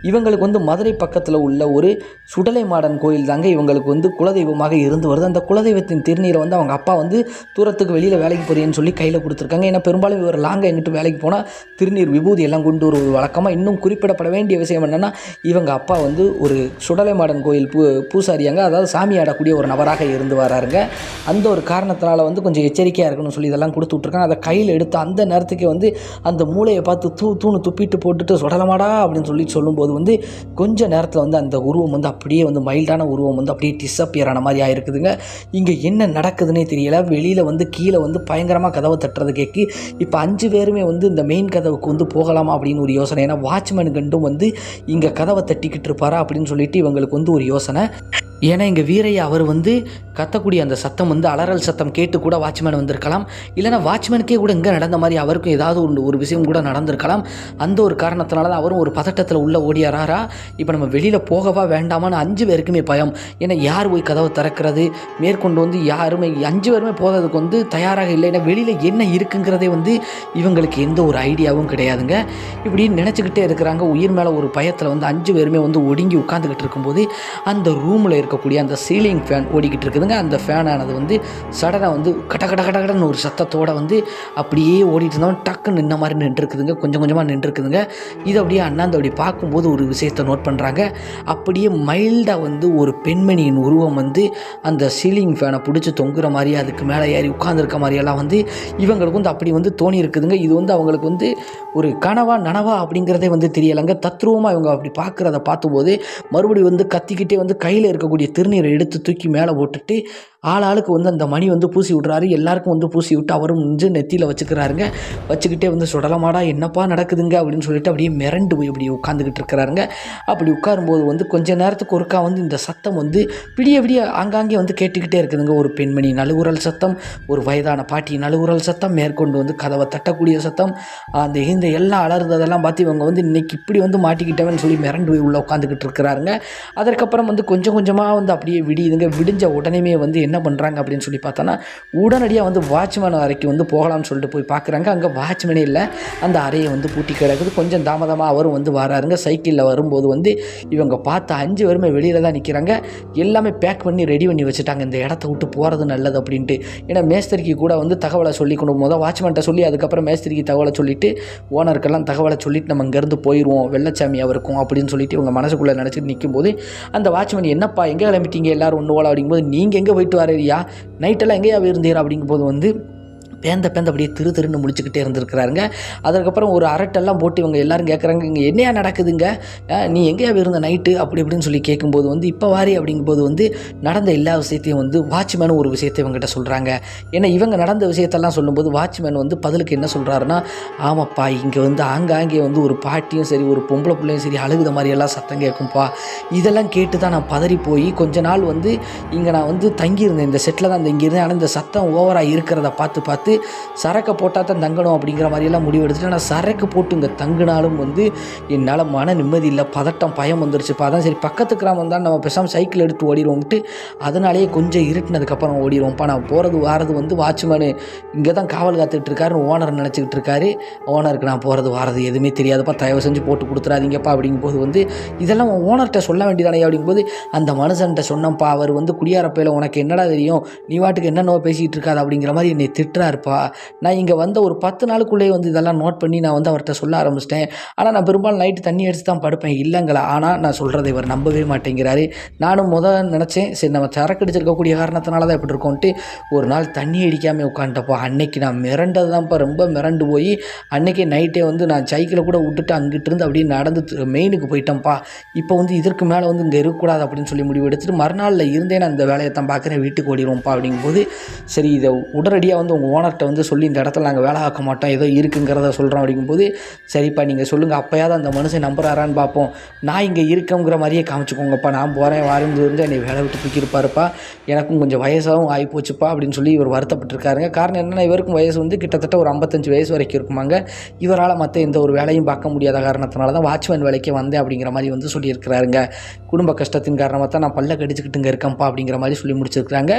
இவங்களுக்கு வந்து மதுரை பக்கத்தில் உள்ள ஒரு சுடலை மாடன் கோயில் தாங்க இவங்களுக்கு வந்து குலதெய்வமாக இருந்து வருது. அந்த குலதெய்வத்தின் திருநீரை வந்து அவங்க அப்பா வந்து தூரத்துக்கு வெளியில் வேலைக்கு போகிறேன்னு சொல்லி கையில் கொடுத்துருக்காங்க. ஏன்னா பெரும்பாலும் இவர் லாங்காக எங்கிட்டு வேலைக்கு போனால் திருநீர் விபூதி எல்லாம் கொண்டு வருவது வழக்கமாக இன்னும் குறிப்பிடப்பட வேண்டிய விஷயம் என்னென்னா இவங்க அப்பா வந்து ஒரு சுடலை மாடன் கோயில் பூ பூசாரியாங்க. அதாவது சாமி ஆடக்கூடிய ஒரு நபராக இருந்து வராருங்க. அந்த ஒரு காரணத்தினால வந்து கொஞ்சம் எச்சரிக்கையாக இருக்கணும்னு சொல்லி இதெல்லாம் கொடுத்து விட்ருக்காங்க அதை கையில் எடுத்து அந்த நேரத்துக்கு வந்து அந்த மூளையை பார்த்து தூ தூணு துப்பிட்டு போட்டுட்டு சுடலமாடா அப்படின்னு சொல்லி சொல்லும்போது வந்து கொஞ்ச நேரத்தில் வந்து அந்த உருவம் வந்து அப்படியே வந்து மைல்டான உருவம் வந்து அப்படியே டிஸப்பியர் ஆன மாதிரி ஆயிருக்குதுங்க. இங்கே என்ன நடக்குதுன்னே தெரியல. வெளியில் வந்து கீழே வந்து பயங்கரமாக கதவை தட்டுறது கேட்கு இப்போ அஞ்சு பேருமே வந்து இந்த மெயின் கதவுக்கு வந்து போகலாமா அப்படின்னு ஒரு யோசனை. ஏன்னா வாட்ச்மேன் கண்டும் வந்து இங்கே கதவை தட்டிக்கிட்டு இருப்பாரா அப்படின்னு சொல்லிட்டு இவங்களுக்கு வந்து ஒரு யோசனை. ஏன்னா எங்கள் வீரையா அவர் வந்து கத்தக்கூடிய அந்த சத்தம் வந்து அலறல் சத்தம் கேட்டு கூட வாட்ச்மேன் வந்திருக்கலாம். இல்லைனா வாட்ச்மேனுக்கே கூட அங்கே நடந்த மாதிரி அவருக்கும் ஏதாவது ஒரு ஒரு விஷயம் கூட நடந்திருக்கலாம். அந்த ஒரு காரணத்தினால தான் அவரும் ஒரு பதட்டத்தில் உள்ளே ஓடியாராரா? இப்போ நம்ம வெளியில் போகவா வேண்டாமான்னு அஞ்சு பேருக்குமே பயம். ஏன்னா யார் போய் கதவை திறக்கிறது? மேற்கொண்டு வந்து யாருமே அஞ்சு பேருமே போகிறதுக்கு வந்து தயாராக இல்லை. ஏன்னா வெளியில் என்ன இருக்குங்கிறதே வந்து இவங்களுக்கு எந்த ஒரு ஐடியாவும் கிடையாதுங்க. இப்படி நினச்சிக்கிட்டே இருக்கிறாங்க. உயிர் மேலே ஒரு பயத்தில் வந்து அஞ்சு பேருமே வந்து ஒடுங்கி உட்காந்துக்கிட்டு இருக்கும்போது அந்த ரூமில் இருக்கக்கூடிய அந்த சீலிங் ஃபேன் ஓடிக்கிட்டு இருக்குதுங்க. அந்த ஃபேனானது வந்து சடனாக வந்து கட கட கட கடன்னு ஒரு சத்தத்தோடு வந்து அப்படியே ஓடிட்டு இருந்தோம் டக்குன்னு நின்ன மாதிரி நின்றுருக்குதுங்க. கொஞ்சம் கொஞ்சமாக நின்றுருக்குதுங்க. இதை அப்படியே அண்ணாந்து அப்படி பார்க்கும்போது ஒரு விஷயத்தை நோட் பண்ணுறாங்க அப்படியே மைல்டாக வந்து ஒரு பெண்மணியின் உருவம் வந்து அந்த சீலிங் ஃபேனை பிடிச்சி தொங்குற மாதிரி அதுக்கு மேலே ஏறி உட்காந்துருக்க மாதிரியெல்லாம் வந்து இவங்களுக்கு வந்து அப்படி வந்து தோணி இருக்குதுங்க இது வந்து அவங்களுக்கு வந்து ஒரு கனவா நனவா அப்படிங்கிறதே வந்து தெரியலைங்க. தத்ரூபமாக இவங்க அப்படி பார்க்குறத பார்த்தும்போது மறுபடியும் வந்து கத்திக்கிட்டே வந்து கையில் இருக்கக்கூடிய திருநீரை எடுத்து தூக்கி மேலே போட்டுட்டு ஆள் ஆளுக்கு வந்து அந்த மணி வந்து பூசி விட்றாரு. எல்லாருக்கும் வந்து பூசி விட்டு அவரும் வந்து நெத்தியில் வச்சுக்கிறாருங்க. வச்சுக்கிட்டே வந்து சுடலமாடா என்னப்பா நடக்குதுங்க? அப்படின்னு சொல்லிட்டு அப்படியே மிரண்டு போய் இப்படி உட்காந்துக்கிட்டு இருக்கிறாருங்க. அப்படி உட்காரும்போது வந்து கொஞ்ச நேரத்துக்கு ஒருக்கா வந்து இந்த சத்தம் வந்து விடிய விடிய ஆங்காங்கே வந்து கேட்டுக்கிட்டே இருக்குதுங்க. ஒரு பெண்மணி நலுகுரல் சத்தம் ஒரு வயதான பாட்டி நலுகுரல் சத்தம் மேற்கொண்டு வந்து கதவை தட்டக்கூடிய சத்தம் அந்த இந்த எல்லாம் அலறுததெல்லாம் பார்த்து இவங்க வந்து இன்னைக்கு இப்படி வந்து மாட்டிக்கிட்டவன் சொல்லி மிரண்டு போய் உள்ளே உட்காந்துக்கிட்டு இருக்கிறாருங்க. அதற்கப்புறம் வந்து கொஞ்சம் கொஞ்சமாக வந்து அப்படியே விடியுதுங்க. விடிஞ்ச உடனேமே வந்து என்ன பண்ணுறாங்க அப்படின்னு சொல்லி பார்த்தோன்னா உடனடியாக வந்து வாட்ச்மேன் அறைக்கு வந்து போகலாம்னு சொல்லிட்டு போய் பார்க்குறாங்க. அங்கே வாட்ச்மேனே இல்லை. அந்த அறையை வந்து பூட்டி கிடக்குது. கொஞ்சம் தாமதமாக அவரும் வந்து வராருங்க. சைக்கிளில் வரும்போது வந்து இவங்க பார்த்து அஞ்சு பேருமே வெளியில் தான் நிற்கிறாங்க எல்லாமே பேக் பண்ணி ரெடி பண்ணி வச்சுட்டாங்க. இந்த இடத்த விட்டு போகிறது நல்லது அப்படின்ட்டு. ஏன்னா மேஸ்திரிக்கு கூட வந்து தகவலை சொல்லி கொண்டு போதும் வாட்ச்மேன்ட்ட சொல்லி அதுக்கப்புறம் மேஸ்திரிக்கு தகவலை சொல்லிவிட்டு ஓனருக்கெல்லாம் தகவலை சொல்லிட்டு நம்ம இங்கேருந்து போயிடுவோம் வெள்ளச்சாமி அவருக்கும் அப்படின்னு சொல்லிட்டு இவங்க மனசுக்குள்ளே நினச்சிட்டு நிற்கும்போது அந்த வாட்ச்மேன் என்னப்பா எங்கே கிளம்பிட்டீங்க? எல்லாரும் ஒன்று போல அப்படிங்கும்போது நீங்கள் எங்கே போயிட்டு வரீயா நைட்டெல்லாம் எங்கேயா இருந்தீரா அப்படிங்கும்போது வந்து பேந்த பேந்த அப்படியே திரு திருன்னு முடிச்சுக்கிட்டே இருந்திருக்கிறாருங்க. அதுக்கப்புறம் ஒரு அரட்டெல்லாம் போட்டு இவங்க எல்லாரும் கேட்குறாங்க இங்கே என்னையா நடக்குதுங்க? நீ எங்கேயா இருந்த நைட்டு அப்படி இப்படின்னு சொல்லி கேட்கும்போது வந்து இப்போ வாரி அப்படிங்கும்போது வந்து நடந்த எல்லா விஷயத்தையும் வந்து வாட்ச்மேனும் ஒரு விஷயத்தை இவங்ககிட்ட சொல்கிறாங்க ஏன்னா இவங்க நடந்த விஷயத்தெல்லாம் சொல்லும்போது வாட்ச்மேன் வந்து பதிலுக்கு என்ன சொல்கிறாருன்னா ஆமாப்பா இங்கே வந்து ஆங்காங்கே வந்து ஒரு பாட்டியும் சரி ஒரு பொம்பளை பிள்ளையும் சரி அழுகுத மாதிரியெல்லாம் சத்தம் கேட்கும்ப்பா இதெல்லாம் கேட்டு தான் நான் பதறி போய் கொஞ்ச நாள் வந்து இங்கே நான் வந்து தங்கியிருந்தேன். இந்த செட்டில் தான் இங்கே இருந்தேன். ஆனால் இந்த சத்தம் ஓவராக இருக்கிறத பார்த்து பார்த்து சரக்கை போட்டால் தான் தங்கணும் அப்படிங்கிற மாதிரியெல்லாம் முடிவு எடுத்துட்டு ஆனால் சரக்கு போட்டு இங்கே தங்கினாலும் வந்து என்னால் மன நிம்மதி இல்லை பதட்டம் பயம் வந்துருச்சுப்பா அதான் சரி பக்கத்து கிராமம் தான் நம்ம பேசாமல் சைக்கிள் எடுத்து ஓடிடுவோம்ட்டு அதனாலேயே கொஞ்சம் இருட்டினதுக்கப்புறம் ஓடிடுவோம்ப்பா நான் போகிறது வாரது வந்து வாட்ச்மேனு இங்கே தான் காவல் காத்துக்கிட்டு இருக்காருன்னு ஓனர் நினச்சிக்கிட்டு இருக்காரு. ஓனருக்கு நான் போகிறது வாரது எதுவுமே தெரியாதுப்பா தயவு செஞ்சு போட்டு கொடுத்துறாதீங்கப்பா அப்படிங்கும்போது வந்து இதெல்லாம் ஓனர்கிட்ட சொல்ல வேண்டியதானே அப்படிங்கும்போது அந்த மனுஷன்கிட்ட சொன்னப்பா அவர் வந்து குடியாரப்பையில் உனக்கு என்னடா தெரியும் நீ வாட்டுக்கு என்னென்னோ பேசிகிட்டு இருக்காது அப்படிங்கிற மாதிரி என்னை திட்டுறாரு. இருப்பா. நான் இங்கே வந்த ஒரு பத்து நாளுக்குள்ளேயே வந்து இதெல்லாம் நோட் பண்ணி நான் வந்து அவர்கிட்ட சொல்ல ஆரம்பிச்சிட்டேன். ஆனால் நான் பெரும்பாலும் நைட்டு தண்ணி அடித்து தான் படுப்பேன். இல்லைங்களா? ஆனால் நான் சொல்கிறத இவர் நம்பவே மாட்டேங்கிறாரு. நானும் முத நினச்சேன் சரி நம்ம சரக்கு அடிச்சிருக்கக்கூடிய காரணத்தினால தான் இப்படி இருக்கோன்ட்டு ஒரு நாள் தண்ணி அடிக்காமல் உட்காந்துட்டப்போ அன்னைக்கு நான் மிரண்டது தான்ப்பா ரொம்ப மிரண்டு போய் அன்னைக்கே நைட்டே வந்து நான் சைக்கிளை கூட விட்டுட்டு அங்கிட்டு இருந்து அப்படியே நடந்து மெயினுக்கு போயிட்டேன்ப்பா. இப்போ வந்து இதற்கு மேலே வந்து இங்கே இருக்கக்கூடாது அப்படின்னு சொல்லி முடிவு எடுத்துட்டு மறுநாளில் இருந்தே நான் இந்த வேலையை தான் பார்க்குறேன் வீட்டுக்கு ஓடிடுவோம்ப்பா அப்படிங்கும்போது சரி இதை உடனடியாக வந்து உங்கள் ஓனர் ஓனர்கிட்ட வந்து சொல்லி இந்த இடத்துல நாங்கள் வேலை ஆக்க மாட்டோம் ஏதோ இருக்குங்கிறத சொல்கிறோம் அப்படிங்கும்போது சரிப்பா நீங்கள் சொல்லுங்கள் அப்போயாவது அந்த மனுஷன் நம்புறாரான்னு பார்ப்போம். நான் இங்கே இருக்கங்கிற மாதிரியே காமிச்சுக்கோங்கப்பா நான் போகிறேன் வாரந்து வந்து என்னை வேலை விட்டு தூக்கியிருப்பாருப்பா எனக்கும் கொஞ்சம் வயசாகவும் ஆகி போச்சுப்பா அப்படின்னு சொல்லி இவர் வருத்தப்பட்டிருக்காருங்க. காரணம் என்னென்னா இவருக்கும் வயசு வந்து கிட்டத்தட்ட ஒரு ஐம்பத்தஞ்சு வயசு வரைக்கும் இருக்குமாங்க. இவரால் மற்ற எந்த ஒரு வேலையும் பார்க்க முடியாத காரணத்தினால தான் வாட்ச்மேன் வேலைக்கு வந்தேன் அப்படிங்கிற மாதிரி வந்து சொல்லியிருக்கிறாருங்க. குடும்ப கஷ்டத்தின் காரணமாக தான் நான் பல்ல கடிச்சிக்கிட்டு இங்கே இருக்கேன்ப்பா அப்படிங்கிற மாதிரி சொல்லி முடிச்சிருக்கிறாங்க.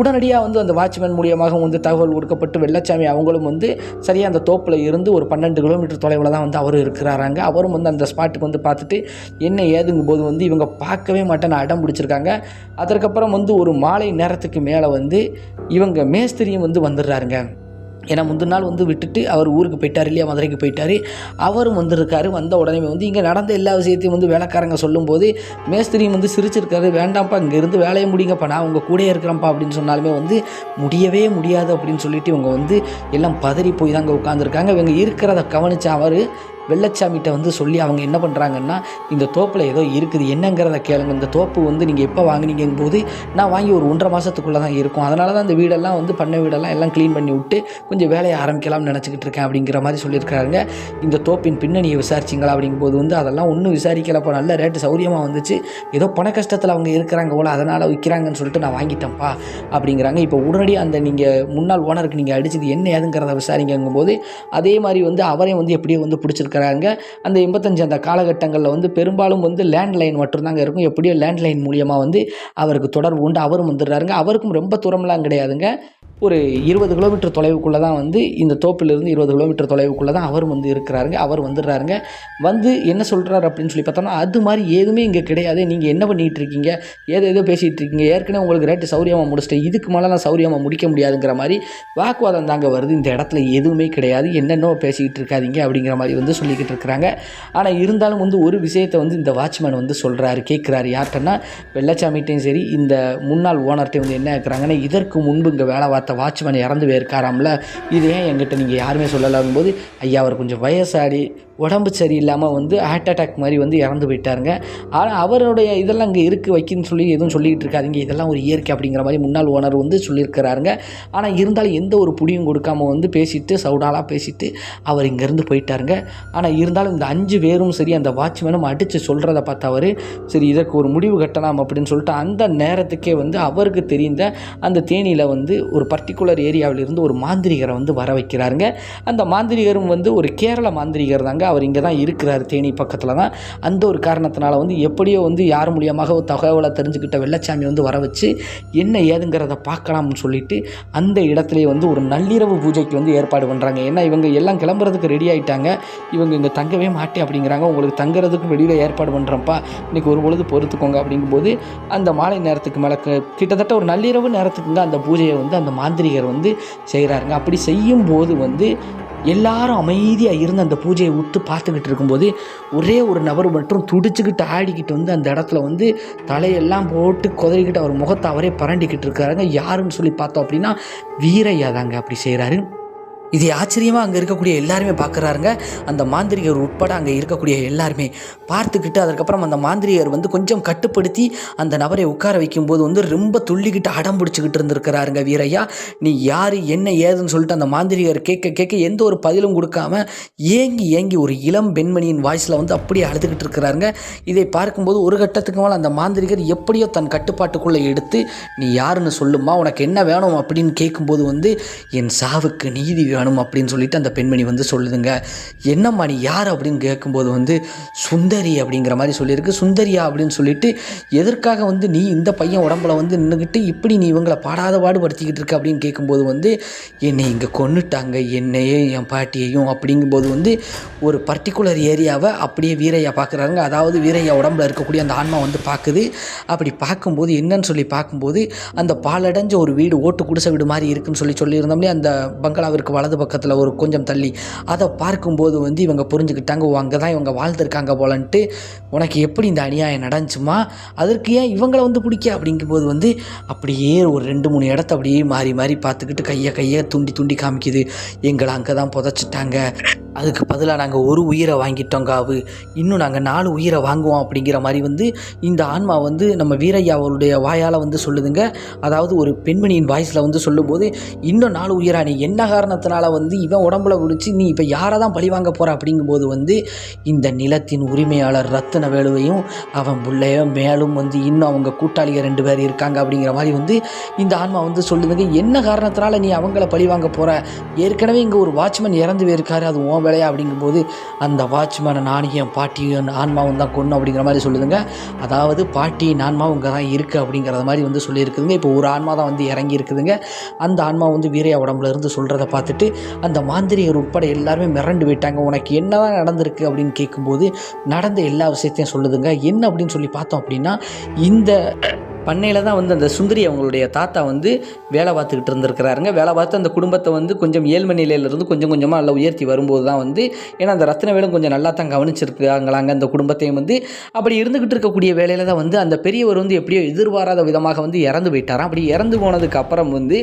உடனடியாக வந்து அந்த வாட்ச்மேன் மூலியமாக வந்து தகவல் கொடுக்கப்பட்டு வெள்ளச்சாமி அவங்களும் வந்து சரியாக அந்த தோப்பில் இருந்து ஒரு பன்னெண்டு கிலோமீட்டர் தொலைவில் தான் வந்து அவரும் இருக்கிறாராங்க அவரும் வந்து அந்த ஸ்பாட்டுக்கு வந்து பார்த்துட்டு என்ன ஏதுங்கும் போது வந்து இவங்க பார்க்கவே மாட்டேன்னு அடம் பிடிச்சிருக்காங்க. அதற்கப்புறம் வந்து ஒரு மாலை நேரத்துக்கு மேலே வந்து இவங்க மேஸ்திரியும் வந்து வந்துடுறாருங்க. ஏன்னா முந்தின நாள் வந்து விட்டுட்டு அவர் ஊருக்கு போயிட்டார் இல்லையா மதுரைக்கு போயிட்டார். அவரும் வந்திருக்காரு வந்த உடனே வந்து இங்கே நடந்த எல்லா விஷயத்தையும் வந்து வேலைக்காரங்க சொல்லும்போது மேஸ்திரியும் வந்து சிரிச்சிருக்காரு வேண்டாம்ப்பா இங்கேருந்து வேலையை முடிங்கப்பா நான் உங்கள் கூடயே இருக்கிறேன்ப்பா அப்படின்னு சொன்னாலுமே வந்து முடியவே முடியாது அப்படின்னு சொல்லிட்டு இவங்க வந்து எல்லாம் பதறி போய் தாங்க உட்காந்துருக்காங்க இவங்க இருக்கிறத கவனித்த அவர் வெள்ளச்சாமிகிட்ட வந்து சொல்லி அவங்க என்ன பண்ணுறாங்கன்னா இந்த தோப்பில் ஏதோ இருக்குது என்னங்கிறத கேளுங்க. இந்த தோப்பு வந்து நீங்கள் எப்போ வாங்குனீங்கும் போது நான் வாங்கி ஒரு ஒன்றரை மாதத்துக்குள்ளே தான் இருக்கும். அதனால தான் இந்த வீடெல்லாம் வந்து பண்ண வீடெல்லாம் எல்லாம் க்ளீன் பண்ணி விட்டு கொஞ்சம் வேலையை ஆரம்பிக்கலாம்னு நினச்சிக்கிட்டு இருக்கேன் அப்படிங்கிற மாதிரி சொல்லியிருக்காங்க இந்த தோப்பின் பின்னணியை விசாரிச்சிங்களா அப்படிங்கும்போது வந்து அதெல்லாம் ஒன்றும் விசாரிக்கலப்போ. நல்ல ரேட்டு சௌரியமாக வந்துச்சு. ஏதோ பண கஷ்டத்தில் அவங்க இருக்கிறாங்க போல அதனால் விற்கிறாங்கன்னு சொல்லிட்டு நான் வாங்கிட்டேன்ப்பா அப்படிங்கிறாங்க. இப்போ உடனடியாக அந்த நீங்கள் முன்னாள் ஓனருக்கு நீங்கள் அடிச்சது என்ன ஏதுங்கிறத விசாரிங்கங்கும் போது அதே மாதிரி வந்து அவரையும் வந்து எப்படியோ வந்து பிடிச்சிருக்கு இருக்கிறாங்க அந்த எண்பத்தஞ்சு அந்த காலகட்டங்களில் வந்து பெரும்பாலும் வந்து லேண்ட்லைன் மட்டும்தாங்க இருக்கும். எப்படியோ லேண்ட்லைன் மூலியமாக வந்து அவருக்கு தொடர்பு உண்டு. அவரும் வந்துடுறாருங்க. அவருக்கும் ரொம்ப தூரம்லாம் கிடையாதுங்க. ஒரு இருபது கிலோமீட்டர் தொலைவுக்குள்ளே தான் வந்து இந்த தோப்பிலிருந்து இருபது கிலோமீட்டர் தொலைவுக்குள்ளே தான் அவரும் வந்து இருக்கிறாருங்க. அவர் வந்துடுறாருங்க. வந்து என்ன சொல்கிறாரு அப்படின்னு சொல்லி பார்த்தோம்னா அது மாதிரி எதுவுமே இங்கே கிடையாது. நீங்கள் என்ன பண்ணிகிட்டு இருக்கீங்க? ஏதோ ஏதோ பேசிகிட்டு இருக்கீங்க. ஏற்கனவே உங்களுக்கு ரேட்டு சௌரியமாக முடிச்சிட்டேன். இதுக்கு மேலே நான் சௌரியமாக முடிக்க முடியாதுங்கிற மாதிரி வாக்குவாதம் தாங்க வருது. இந்த இடத்துல எதுவுமே கிடையாது. என்னென்னோ பேசிக்கிட்டு இருக்காதீங்க அப்படிங்கிற மாதிரி வந்து சொல்லிக்கிட்டு இருக்கிறாங்க. ஆனால் இருந்தாலும் வந்து ஒரு விஷயத்தை வந்து இந்த வாட்ச்மேன் வந்து சொல்கிறாரு கேட்குறாரு யார்கிட்டன்னா வெள்ளச்சாமிகிட்டையும் சரி இந்த முன்னாள் ஓனர்கிட்டையும் வந்து என்ன இருக்கிறாங்கன்னா இதற்கு முன்பு இங்கே வேலை பார்த்த வாட்ச்மேன் இறந்து போயிருக்காராம்ல. இது ஏன் எங்கிட்ட நீங்கள் யாருமே சொல்லலாகும் போது ஐயா அவர் கொஞ்சம் வயசாடி உடம்பு சரியில்லாமல் வந்து ஹார்ட் அட்டாக் மாதிரி வந்து இறந்து போயிட்டாருங்க. ஆனால் அவருடைய இதெல்லாம் இங்கே இருக்குது வைக்கின்னு சொல்லி எதுவும் சொல்லிக்கிட்டு இருக்காதிங்க. இதெல்லாம் ஒரு இயற்கை அப்படிங்கிற மாதிரி முன்னாள் ஓனர் வந்து சொல்லியிருக்கிறாருங்க. ஆனால் இருந்தாலும் எந்த ஒரு புடியும் கொடுக்காம வந்து பேசிட்டு சவுடாலாக பேசிட்டு அவர் இங்கேருந்து போயிட்டாருங்க. ஆனால் இருந்தாலும் இந்த அஞ்சு பேரும் சரி அந்த வாட்ச்மேனும் அடித்து சொல்கிறத பார்த்து அவர் சரி இதற்கு ஒரு முடிவு கட்டலாம் அப்படின்னு சொல்லிட்டு அந்த நேரத்துக்கே வந்து அவருக்கு தெரிந்த அந்த தேனியில் வந்து ஒரு பர்டிகுலர் ஏரியாவிலிருந்து ஒரு மாந்திரிகரை வந்து வர வைக்கிறாருங்க. அந்த மாந்திரிகரும் வந்து ஒரு கேரள மாந்திரிகர் தாங்க அவர் இங்கே தான் இருக்கிறார் தேனி பக்கத்தில் தான் அந்த ஒரு காரணத்தினால வந்து எப்படியோ வந்து யார் மூலியமாக ஒரு தகவலை தெரிஞ்சுக்கிட்ட வெள்ளச்சாமி வந்து வர வச்சு என்ன ஏதுங்கிறத பார்க்கலாம்னு சொல்லிட்டு அந்த இடத்துலேயே வந்து ஒரு நள்ளிரவு பூஜைக்கு வந்து ஏற்பாடு பண்ணுறாங்க ஏன்னா இவங்க எல்லாம் கிளம்புறதுக்கு ரெடி ஆகிட்டாங்க இவங்க இங்கே தங்கவே மாட்டேன் அப்படிங்கிறாங்க. உங்களுக்கு தங்குறதுக்கு வெளியில் ஏற்பாடு பண்ணுறப்பா இன்றைக்கி ஒரு பொழுது பொறுத்துக்கோங்க அப்படிங்கும்போது அந்த மாலை நேரத்துக்கு மேலே கிட்டத்தட்ட ஒரு நள்ளிரவு நேரத்துக்குங்க அந்த பூஜையை வந்து அந்த மாந்திரிகர் வந்து செய்கிறாருங்க அப்படி செய்யும்போது வந்து எல்லாரும் அமைதியாக இருந்து அந்த பூஜையை உத்து பார்த்துக்கிட்டு இருக்கும்போது ஒரே ஒரு நபர் மட்டும் துடிச்சுக்கிட்டு ஆடிக்கிட்டு வந்து அந்த இடத்துல வந்து தலையெல்லாம் போட்டு குதறிக்கிட்டு அவர் முகத்தை அவரே பரண்டிக்கிட்டு இருக்காருங்க. யாருன்னு சொல்லி பார்த்தோம் அப்படின்னா வீரையா தாங்க அப்படி செய்கிறாரு இது ஆச்சரியமாக அங்கே இருக்கக்கூடிய எல்லாருமே பார்க்குறாருங்க அந்த மாந்திரிகர் உட்பட அங்கே இருக்கக்கூடிய எல்லாருமே பார்த்துக்கிட்டு அதுக்கப்புறம் அந்த மாந்திரிகர் வந்து கொஞ்சம் கட்டுப்படுத்தி அந்த நபரை உட்கார வைக்கும்போது வந்து ரொம்ப துள்ளிக்கிட்டு அடம் பிடிச்சிக்கிட்டு இருந்திருக்கிறாருங்க வீரையா. நீ யார் என்ன ஏதுன்னு சொல்லிட்டு அந்த மாந்திரிகர் கேட்க கேட்க எந்த ஒரு பதிலும் கொடுக்காம ஏங்கி ஏங்கி ஒரு இளம் பெண்மணியின் வாய்ஸில் வந்து அப்படியே அழுதுகிட்டு இருக்கிறாருங்க. இதை பார்க்கும்போது ஒரு கட்டத்துக்கு மேலே அந்த மாந்திரிகர் எப்படியோ தன் கட்டுப்பாட்டுக்குள்ளே எடுத்து நீ யாருன்னு சொல்லுமா உனக்கு என்ன வேணும்? அப்படின்னு கேட்கும்போது வந்து என் சாவுக்கு நீதி வேணும். அப்படின்னு சொல்லிட்டு அந்த பெண்மணி வந்து சொல்லுதுங்க. என்னம்மா நீ யார் அப்படின்னு கேட்கும்போது வந்து சுந்தரி அப்படிங்கிற மாதிரி சொல்லியிருக்கு. சுந்தரியா அப்படின்னு சொல்லிட்டு எதற்காக வந்து நீ இந்த பையன் உடம்புல வந்து நின்றுக்கிட்டு இப்படி நீ இவங்களை பாடாத பாடுபடுத்திக்கிட்டு இருக்க அப்படின்னு கேட்கும்போது வந்து என்னை இங்கே கொன்னுட்டாங்க. என்னையும் என் பாட்டியையும் அப்படிங்கும்போது வந்து ஒரு பர்டிகுலர் ஏரியாவை அப்படியே வீரையா பார்க்குறாங்க அதாவது வீரையா உடம்புல இருக்கக்கூடிய அந்த ஆன்மா வந்து பார்க்குது. அப்படி பார்க்கும்போது என்னன்னு சொல்லி பார்க்கும்போது அந்த பாலடைஞ்ச ஒரு வீடு ஓட்டு குடிசை வீடு மாதிரி இருக்குன்னு சொல்லி சொல்லியிருந்தோம்லே அந்த பங்களாவிற்கு வலது பக்கத்தில் ஒரு கொஞ்சம் தள்ளி. அதை பார்க்கும்போது வந்து இவங்க புரிஞ்சுக்கிட்டாங்க ஓ அங்கே தான் இவங்க வாழ்ந்துருக்காங்க போலன்ட்டு. உனக்கு எப்படி இந்த அநியாயம் நடந்துச்சுமா? அதற்கு ஏன் இவங்களை வந்து பிடிக்க? அப்படிங்கும்போது வந்து அப்படியே ஒரு ரெண்டு மூணு இடத்த அப்படியே மாறி மாறி பார்த்துக்கிட்டு கையை கையை துண்டி துண்டி காமிக்குது. எங்களை அங்கே தான் புதைச்சிட்டாங்க. அதுக்கு பதிலாக நாங்கள் ஒரு உயிரை வாங்கிட்டோம் காவு. இன்னும் நாங்கள் நாலு உயிரை வாங்குவோம் அப்படிங்கிற மாதிரி வந்து இந்த ஆன்மா வந்து நம்ம வீரையா அவருடைய வாயால் வந்து சொல்லுதுங்க. அதாவது ஒரு பெண்மணியின் வாய்ஸில் வந்து சொல்லும்போது இன்னும் நாலு உயிரா? நீ என்ன காரணத்தினால வந்து இவன் உடம்புல குளிச்சு நீ இப்போ யாரை தான் பழி வாங்க போகிற அப்படிங்கும்போது வந்து இந்த நிலத்தின் உரிமையாளர் ரத்தன வேலுவையும் அவன் பிள்ளையும் மேலும் வந்து இன்னும் அவங்க கூட்டாளிகள் ரெண்டு பேர் இருக்காங்க அப்படிங்கிற மாதிரி வந்து இந்த ஆன்மா வந்து சொல்லுதுங்க. என்ன காரணத்தினால நீ அவங்கள பழி வாங்க போகிற ஏற்கனவே இங்கே ஒரு வாட்ச்மேன் இறந்து போயிருக்காரு. அது உன் வேலையா அப்படிங்கும்போது அந்த வாட்ச்மேனை நாணயம் பாட்டியும் ஆன்மாவும் தான் கொண்டு அப்படிங்கிற மாதிரி சொல்லுதுங்க. அதாவது பாட்டி ஆன்மாவும் இங்கே தான் இருக்குது அப்படிங்கிறத மாதிரி வந்து சொல்லியிருக்குதுங்க. இப்போ ஒரு ஆன்மா தான் வந்து இறங்கி இருக்குதுங்க. அந்த ஆன்மா வந்து வீரையா உடம்புல இருந்து சொல்கிறத பார்த்துட்டு அந்த மாந்திரிகர் உட்பட எல்லாருமே மிரண்டு போயிட்டாங்க. உனக்கு என்னதான் நடந்திருக்கு அப்படின்னு கேட்கும்போது நடந்த எல்லா விஷயத்தையும் சொல்லுதுங்க. என்ன அப்படின்னு சொல்லி பார்த்தோம் அப்படின்னா இந்த பண்ணையில் தான் வந்து அந்த சுந்தரி அவங்களுடைய தாத்தா வந்து வேலை பார்த்துக்கிட்டு இருந்திருக்கிறாருங்க. வேலை பார்த்து அந்த குடும்பத்தை வந்து கொஞ்சம் ஏழ்மை நிலையிலிருந்து கொஞ்சம் கொஞ்சமாக நல்லா உயர்த்தி வரும்போது தான் வந்து ஏன்னா அந்த ரத்னவேலும் கொஞ்சம் நல்லா தான் கவனிச்சிருக்காங்களாங்க அந்த குடும்பத்தையும் வந்து. அப்படி இருந்துக்கிட்டு இருக்கக்கூடிய வேலையில் தான் வந்து அந்த பெரியவர் வந்து எப்படியோ எதிர்பாராத விதமாக வந்து இறந்து போயிட்டாராம். அப்படி இறந்து போனதுக்கு அப்புறம் வந்து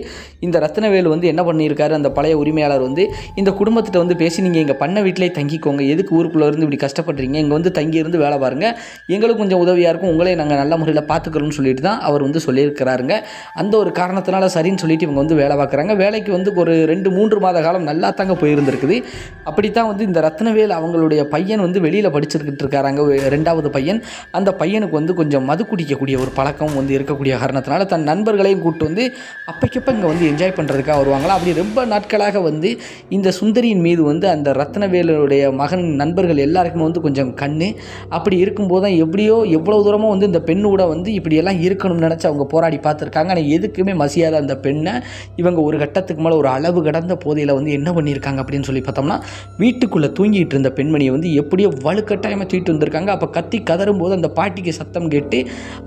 இந்த ரத்னவேலு வந்து என்ன பண்ணியிருக்காரு? அந்த பழைய உரிமையாளர் வந்து இந்த குடும்பத்திட்ட வந்து பேசி நீங்கள் எங்கள் பண்ண வீட்டிலே தங்கிக்கோங்க. எதுக்கு ஊருக்குள்ளே இருந்து இப்படி கஷ்டப்படுறீங்க? இங்கே வந்து தங்கியிருந்து வேலை பாருங்கள் எங்களுக்கு கொஞ்சம் உதவியாக இருக்கும். உங்களே நாங்கள் நல்ல முறையில் பார்த்துக்கிறோம்னு சொல்லிட்டு தான் தான் அவர் வந்து சொல்லியிருக்கிறாருங்க. அந்த ஒரு காரணத்தினால சரின்னு சொல்லிட்டு இவங்க வந்து வேலை பார்க்குறாங்க. வேலைக்கு வந்து ஒரு ரெண்டு மூன்று மாத காலம் நல்லா தாங்க போயிருந்திருக்குது. அப்படித்தான் வந்து இந்த ரத்னவேல் அவங்களுடைய பையன் வந்து வெளியில் படிச்சிருக்கிட்டு இருக்காராங்க. ரெண்டாவது பையன். அந்த பையனுக்கு வந்து கொஞ்சம் மது குடிக்கக்கூடிய ஒரு பழக்கம் வந்து இருக்கக்கூடிய காரணத்தினால தன் நண்பர்களையும் கூப்பிட்டு வந்து அப்பைக்கப்போ இங்கே வந்து என்ஜாய் பண்ணுறதுக்காக வருவாங்களா? அப்படி ரொம்ப நாட்களாக வந்து இந்த சுந்தரியின் மீது வந்து அந்த ரத்னவேலுடைய மகன் நண்பர்கள் எல்லாருக்குமே வந்து கொஞ்சம் கண்ணு. அப்படி இருக்கும்போது தான் எப்படியோ எவ்வளோ தூரமோ வந்து இந்த பெண்ணோட வந்து இப்படியெல்லாம் இருக்கணும்னு நினச்சி அவங்க போராடி பார்த்துருக்காங்க. ஆனால் எதுக்குமே மசியாத அந்த பெண்ணை இவங்க ஒரு கட்டத்துக்கு மேலே ஒரு அளவு கடந்த போதையில் வந்து என்ன பண்ணியிருக்காங்க அப்படின்னு சொல்லி பார்த்தோம்னா வீட்டுக்குள்ளே தூங்கிட்டு இருந்த பெண்மணியை வந்து எப்படியோ வலுக்கட்டாயமாக தூக்கிட்டு வந்திருக்காங்க. அப்போ கத்தி கதறும்போது அந்த பாட்டிக்கு சத்தம் கேட்டு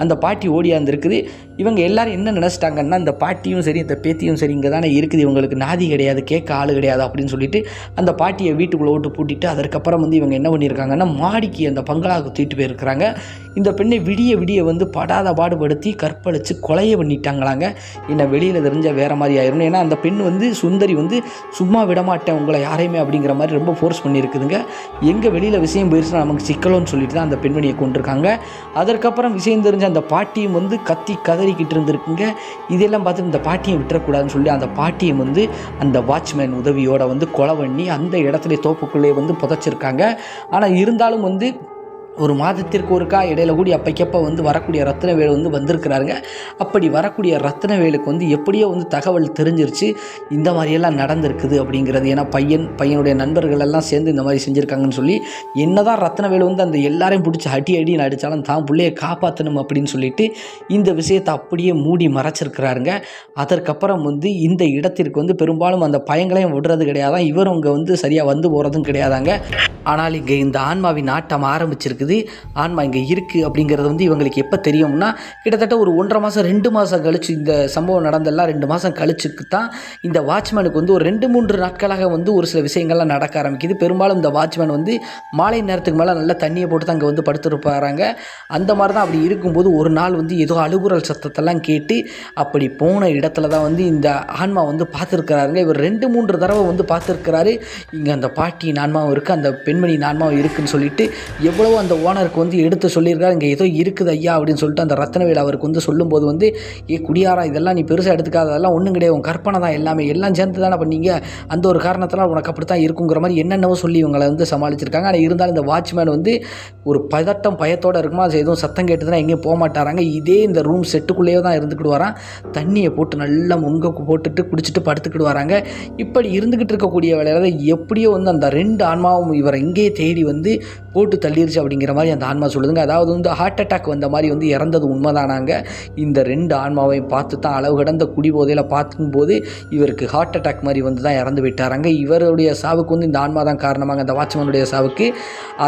அந்த பாட்டி ஓடியாந்துருக்குது இவங்க எல்லாரும் என்ன நினச்சிட்டாங்கன்னா இந்த பாட்டியும் சரி இந்த பேத்தியும் சரி இங்கே தானே இருக்குது இவங்களுக்கு நாதி கிடையாது கேட்க ஆள் கிடையாது அப்படின்னு சொல்லிட்டு அந்த பாட்டியை வீட்டுக்குள்ளே ஓட்டு பூட்டிட்டு அதற்கப்புறம் வந்து இவங்க என்ன பண்ணியிருக்காங்கன்னா மாடிக்கு அந்த பங்களாவுக்கு தூக்கிட்டு போயிருக்கிறாங்க. இந்த பெண்ணை விடிய விடிய வந்து படாத பாடுபடுத்தி கற்பழித்து கொலையை பண்ணிட்டாங்களாங்க. என்ன வெளியில் தெரிஞ்ச வேறு மாதிரி ஆயிரும் ஏன்னா அந்த பெண் வந்து சுந்தரி வந்து சும்மா விடமாட்டேன் உங்களை யாரையுமே அப்படிங்கிற மாதிரி ரொம்ப ஃபோர்ஸ் பண்ணியிருக்குதுங்க. எங்கே வெளியில் விஷயம் போயிடுச்சுன்னா நமக்கு சிக்கலோன்னு சொல்லிட்டு தான் அந்த பெண்மணியை கொண்டிருக்காங்க அதற்கப்புறம் விஷயம் தெரிஞ்ச அந்த பாட்டியும் வந்து கத்தி கதறிக்கிட்டு இருந்திருக்குங்க. இதெல்லாம் பார்த்து இந்த பாட்டியை விட்டுறக்கூடாதுன்னு சொல்லி அந்த பாட்டியை வந்து அந்த வாட்ச்மேன் உதவியோட வந்து கொலை பண்ணி அந்த இடத்துல தோப்புக்குள்ளேயே வந்து புதைச்சிருக்காங்க. ஆனால் இருந்தாலும் வந்து ஒரு மாதத்திற்கு ஒருக்கா இடையில கூடி அப்பைக்கப்போ வந்து வரக்கூடிய ரத்னவேலு வந்து வந்திருக்கிறாருங்க. அப்படி வரக்கூடிய ரத்னவேலுக்கு வந்து எப்படியோ வந்து தகவல் தெரிஞ்சிருச்சு. இந்த மாதிரியெல்லாம் நடந்திருக்குது அப்படிங்கிறது. ஏன்னா பையன் பையனுடைய நண்பர்கள் எல்லாம் சேர்ந்து இந்த மாதிரி செஞ்சுருக்காங்கன்னு சொல்லி என்னதான் ரத்னவேலு வந்து அந்த எல்லாரையும் பிடிச்சி அடி அடின்னு அடித்தாலும் தான் பிள்ளையை காப்பாற்றணும் அப்படின்னு சொல்லிட்டு இந்த விஷயத்தை அப்படியே மூடி மறைச்சிருக்கிறாருங்க. அதற்கப்புறம் வந்து இந்த இடத்திற்கு வந்து பெரும்பாலும் அந்த பயங்களையும் விடுறது கிடையாதான். இவர் இங்கே வந்து சரியாக வந்து போகிறதும் கிடையாதாங்க. ஆனால் இங்கே இந்த ஆன்மாவின் ஆட்டம் இருக்குது. ஆன்மா இங்கே இருக்குது அப்படிங்கிறது வந்து இவங்களுக்கு எப்போ தெரியும்னா கிட்டத்தட்ட ஒரு ஒன்றரை மாதம் ரெண்டு மாதம் கழிச்சு இந்த சம்பவம் நடந்தெல்லாம் ரெண்டு மாதம் கழிச்சுக்கு தான் இந்த வாட்ச்மேனுக்கு வந்து ஒரு ரெண்டு மூன்று நாட்களாக வந்து ஒரு சில விஷயங்கள்லாம் நடக்க ஆரம்பிக்குது. பெரும்பாலும் இந்த வாட்ச்மேன் வந்து மாலை நேரத்துக்கு மேலே நல்லா தண்ணியை போட்டு தான் அங்கே வந்து படுத்துருப்பாராங்க. அந்த மாதிரி தான் அப்படி இருக்கும்போது ஒரு நாள் வந்து ஏதோ அழுகுறல் சத்தத்தெல்லாம் கேட்டு அப்படி போன இடத்துல தான் வந்து இந்த ஆன்மா வந்து பார்த்துருக்கிறாருங்க. இவர் ரெண்டு மூன்று தடவை வந்து பார்த்துருக்கிறாரு. இங்கே அந்த பாட்டியின் ஆன்மாவும் இருக்குது அந்த பெண்மணியின் ஆன்மாவும் இருக்குன்னு சொல்லிட்டு எவ்வளவோ அந்த ஓனருக்கு வந்து எடுத்து சொல்லியிருக்காரு. இங்கே ஏதோ இருக்குது ஐயா அப்படின்னு சொல்லிட்டு அந்த ரத்னவேல் அவருக்கு வந்து சொல்லும்போது வந்து ஏ குடியாரா இதெல்லாம் நீ பெருசாக எடுத்துக்காத. அதெல்லாம் ஒன்றும் கிடையாது. உன் கற்பனை தான் எல்லாமே. எல்லாம் சேர்ந்து தானே பண்ணீங்க. அந்த ஒரு காரணத்தில் உனக்கு அப்படி தான் இருக்குங்கிற மாதிரி என்னென்னவோ சொல்லி இவங்களை வந்து சமாளிச்சிருக்காங்க. ஆனால் இருந்தாலும் இந்த வாட்ச்மேன் வந்து ஒரு பதட்டம் பயத்தோடு இருக்குமா? அது எதுவும் சத்தம் கேட்டுதுன்னா எங்கேயும் போக மாட்டாராங்க. இதே இந்த ரூம் செட்டுக்குள்ளேயே தான் இருந்துக்கிட்டு வரான் தண்ணியை போட்டு நல்லா முங்க போட்டுட்டு குடிச்சிட்டு படுத்துக்கிட்டு வராங்க இப்படி இருந்துக்கிட்டு இருக்கக்கூடிய வேலையில் எப்படியோ வந்து அந்த ரெண்டு ஆன்மாவும் இவரை இங்கேயே தேடி வந்து போட்டு தள்ளிருச்சு அப்படிங்கிற மாதிரி அந்த ஆன்மா சொல்லுதுங்க. அதாவது வந்து ஹார்ட் அட்டாக் வந்த மாதிரி வந்து இறந்தது உண்மைதானாங்க. இந்த ரெண்டு ஆன்மாவையும் பார்த்து தான் அளவு கடந்த குடிபோதையில் பார்க்கும்போது இவருக்கு ஹார்ட் அட்டாக் மாதிரி வந்து தான் இறந்து விட்டாராங்க. இவருடைய சாவுக்கு வந்து இந்த ஆன்மா தான் காரணமாங்க. அந்த வாட்ச்மேனுடைய சாவுக்கு.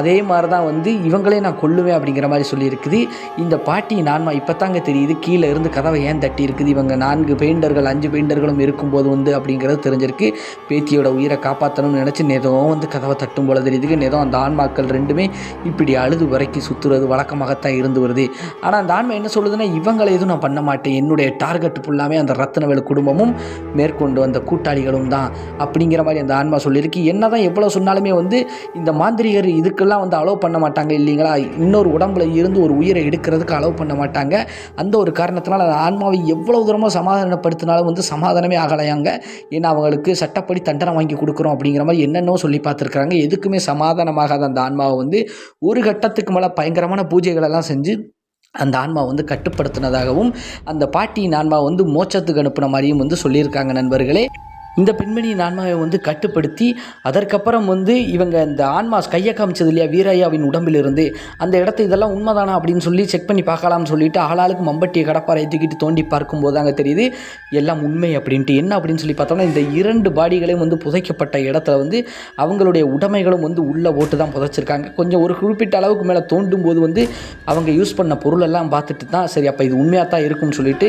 அதே மாதிரி தான் வந்து இவங்களே நான் கொல்லுவேன் அப்படிங்கிற மாதிரி சொல்லியிருக்குது. இந்த பாட்டியின் ஆன்மா இப்போ தாங்க தெரியுது. கீழே இருந்து கதவை ஏன் தட்டி இருக்குது இவங்க நான்கு பெயிண்டர்கள் அஞ்சு பெயிண்டர்களும் இருக்கும்போது வந்து அப்படிங்கிறது தெரிஞ்சிருக்கு. பேத்தியோட உயிரை காப்பாற்றணும்னு நினச்சி நேதம் வந்து கதவை தட்டும் போல தெரியுதுக்கு நேதம் அந்த ஆன்மாக்கள் ரெண்டுமே இப்படி அழுது வரைக்கும் சுற்றுறது வழக்கமாகத்தான் இருந்து வருது. ஆனால் அந்த ஆன்மா என்ன சொல்லுதுன்னா இவங்களை எதுவும் நான் பண்ண மாட்டேன். என்னுடைய டார்கெட் ஃபுல்லாமே அந்த ரத்னவேலு குடும்பமும் மேற்கொண்டு வந்த கூட்டாளிகளும் தான். அப்படிங்கிற மாதிரி அந்த ஆன்மா சொல்லியிருக்கு. என்ன தான் எவ்வளோ சொன்னாலுமே வந்து இந்த மாந்திரிகர் இதுக்கெல்லாம் வந்து அலோவ் பண்ண மாட்டாங்க இல்லைங்களா? இன்னொரு உடம்புல இருந்து ஒரு உயிரை எடுக்கிறதுக்கு அலோவ் பண்ண மாட்டாங்க. அந்த ஒரு காரணத்தினால் அந்த ஆன்மாவை எவ்வளோ தூரமாக சமாதானப்படுத்தினாலும் வந்து சமாதானமே ஆகலையாங்க. ஏன்னா அவங்களுக்கு சட்டப்படி தண்டனை வாங்கி கொடுக்குறோம் அப்படிங்கிற மாதிரி என்னென்னோ சொல்லி பார்த்துருக்குறாங்க. எதுக்குமே சமாதானமாகாத அந்த ஆன்மாவை வந்து ஒரு கட்டத்துக்கு மேலே பயங்கரமான பூஜைகளெல்லாம் செஞ்சு அந்த ஆன்மா வந்து கட்டுப்படுத்தினதாகவும் அந்த பாட்டியின் ஆன்மா வந்து மோட்சத்துக்கு அனுப்புன மாதிரியும் வந்து சொல்லியிருக்காங்க நண்பர்களே. இந்த பெண்மணியின் ஆன்மாவை வந்து கட்டுப்படுத்தி அதற்கப்புறம் வந்து இவங்க இந்த ஆன்மா கையை காமிச்சது இல்லையா வீரையாவின் உடம்பிலிருந்து. அந்த இடத்த இதெல்லாம் உண்மைதானா அப்படின்னு சொல்லி செக் பண்ணி பார்க்கலாம்னு சொல்லிட்டு ஆளாளுக்கு மம்பட்டியை கடப்பாறை தூக்கிட்டு தோண்டி பார்க்கும்போது அங்கே தெரியுது எல்லாம் உண்மை அப்படின்ட்டு. என்ன அப்படின்னு சொல்லி பார்த்தோம்னா இந்த இரண்டு பாடிகளையும் வந்து புதைக்கப்பட்ட இடத்துல வந்து அவங்களுடைய உடைமைகளும் வந்து உள்ளே போட்டு தான் புதைச்சிருக்காங்க. கொஞ்சம் ஒரு குறிப்பிட்ட அளவுக்கு மேலே தோண்டும் போது வந்து அவங்க யூஸ் பண்ண பொருளெல்லாம் பார்த்துட்டு தான் சரி அப்போ இது உண்மையாக தான் இருக்கும்னு சொல்லிட்டு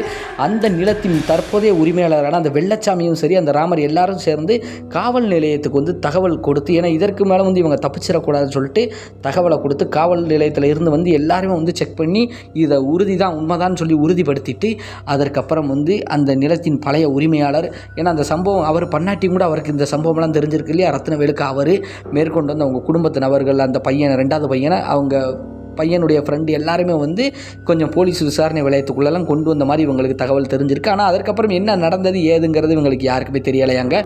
அந்த நிலத்தின் தற்போதைய உரிமையாளரான அந்த வெள்ளச்சாமியும் சரி அந்த ராம ராமர் எல்லாரும் சேர்ந்து காவல் நிலையத்துக்கு வந்து தகவல் கொடுத்து ஏன்னா இதற்கு மேலே வந்து இவங்க தப்பிச்சிடக்கூடாதுன்னு சொல்லிட்டு தகவலை கொடுத்து காவல் நிலையத்தில் இருந்து வந்து எல்லாருமே வந்து செக் பண்ணி இதை உறுதி தான் உண்மைதான் சொல்லி உறுதிப்படுத்திட்டு அதற்கப்புறம் வந்து அந்த நிலத்தின் பழைய உரிமையாளர் ஏன்னா அந்த சம்பவம் அவர் பண்ணாட்டி கூட அவருக்கு இந்த சம்பவம்லாம் தெரிஞ்சிருக்கு இல்லையா? ரத்னவேலுக்கு அவர் மேற்கொண்டு வந்து அவங்க குடும்பத்து நபர்கள் அந்த பையனை ரெண்டாவது பையனை அவங்க பையனுடைய ஃப்ரெண்டு எல்லாருமே வந்து கொஞ்சம் போலீஸ் விசாரணை வளையத்துக்குள்ளெல்லாம் கொண்டு வந்த மாதிரி இவங்களுக்கு தகவல் தெரிஞ்சிருக்கு. ஆனால் அதுக்கப்புறம் என்ன நடந்தது ஏதுங்கிறது இவங்களுக்கு யாருக்குமே தெரியலையாங்க.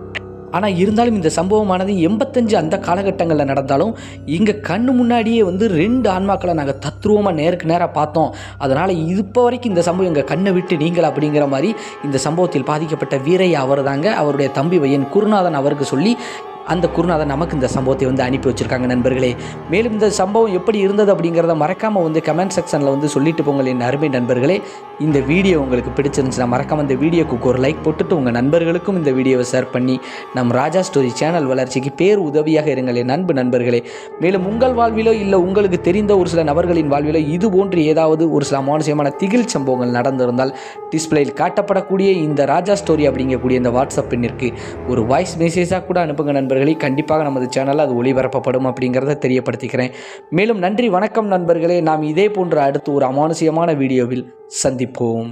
ஆனால் இருந்தாலும் இந்த சம்பவமானது எண்பத்தஞ்சு அந்த காலகட்டங்களில் நடந்தாலும் இங்கே கண்ணு முன்னாடியே வந்து ரெண்டு ஆன்மாக்களை நாங்கள் தத்ரூபமாக நேருக்கு நேராக பார்த்தோம். அதனால் இப்போ வரைக்கும் இந்த சம்பவம் எங்கள் கண்ணை விட்டு நீங்கள் அப்படிங்கிற மாதிரி இந்த சம்பவத்தில் பாதிக்கப்பட்ட வீரையா அவர் தாங்க அவருடைய தம்பி பையன் குருநாதன் அவருக்கு சொல்லி அந்த குருநாதன் நமக்கு இந்த சம்பவத்தை வந்து அனுப்பி வச்சுருக்காங்க நண்பர்களே. மேலும் இந்த சம்பவம் எப்படி இருந்தது அப்படிங்கிறத மறக்காமல் வந்து கமெண்ட் செக்ஷனில் வந்து சொல்லிட்டு போங்கள் என் அருமை நண்பர்களே. இந்த வீடியோ உங்களுக்கு பிடிச்சிருந்துச்சுன்னா மறக்காம இந்த வீடியோக்கு ஒரு லைக் போட்டுட்டு உங்கள் நண்பர்களுக்கும் இந்த வீடியோவை ஷேர் பண்ணி நம் ராஜா ஸ்டோரி சேனல் வளர்ச்சிக்கு பேர் உதவியாக இருங்கள் என் அன்பு நண்பர்களே. மேலும் உங்கள் வாழ்விலோ இல்லை உங்களுக்கு தெரிந்த ஒரு சில நபர்களின் வாழ்விலோ இது போன்று ஏதாவது ஒரு சில மானுசியமான திகில் சம்பவங்கள் நடந்திருந்தால் டிஸ்பிளேயில் காட்டப்படக்கூடிய இந்த ராஜா ஸ்டோரி அப்படிங்கக்கூடிய இந்த வாட்ஸ்அப் எண்ணிற்கு ஒரு வாய்ஸ் மெசேஜாக கூட அனுப்புங்க நண்பர்களே கண்டிப்பாக நமது சேனலில் அது ஒளிபரப்பப்படும் அப்படிங்கிறத தெரியப்படுத்திக்கிறேன். மேலும் நன்றி வணக்கம் நண்பர்களே. நாம் இதே போன்ற அடுத்து ஒரு அமானுஷியமான வீடியோவில் சந்திப்போம்.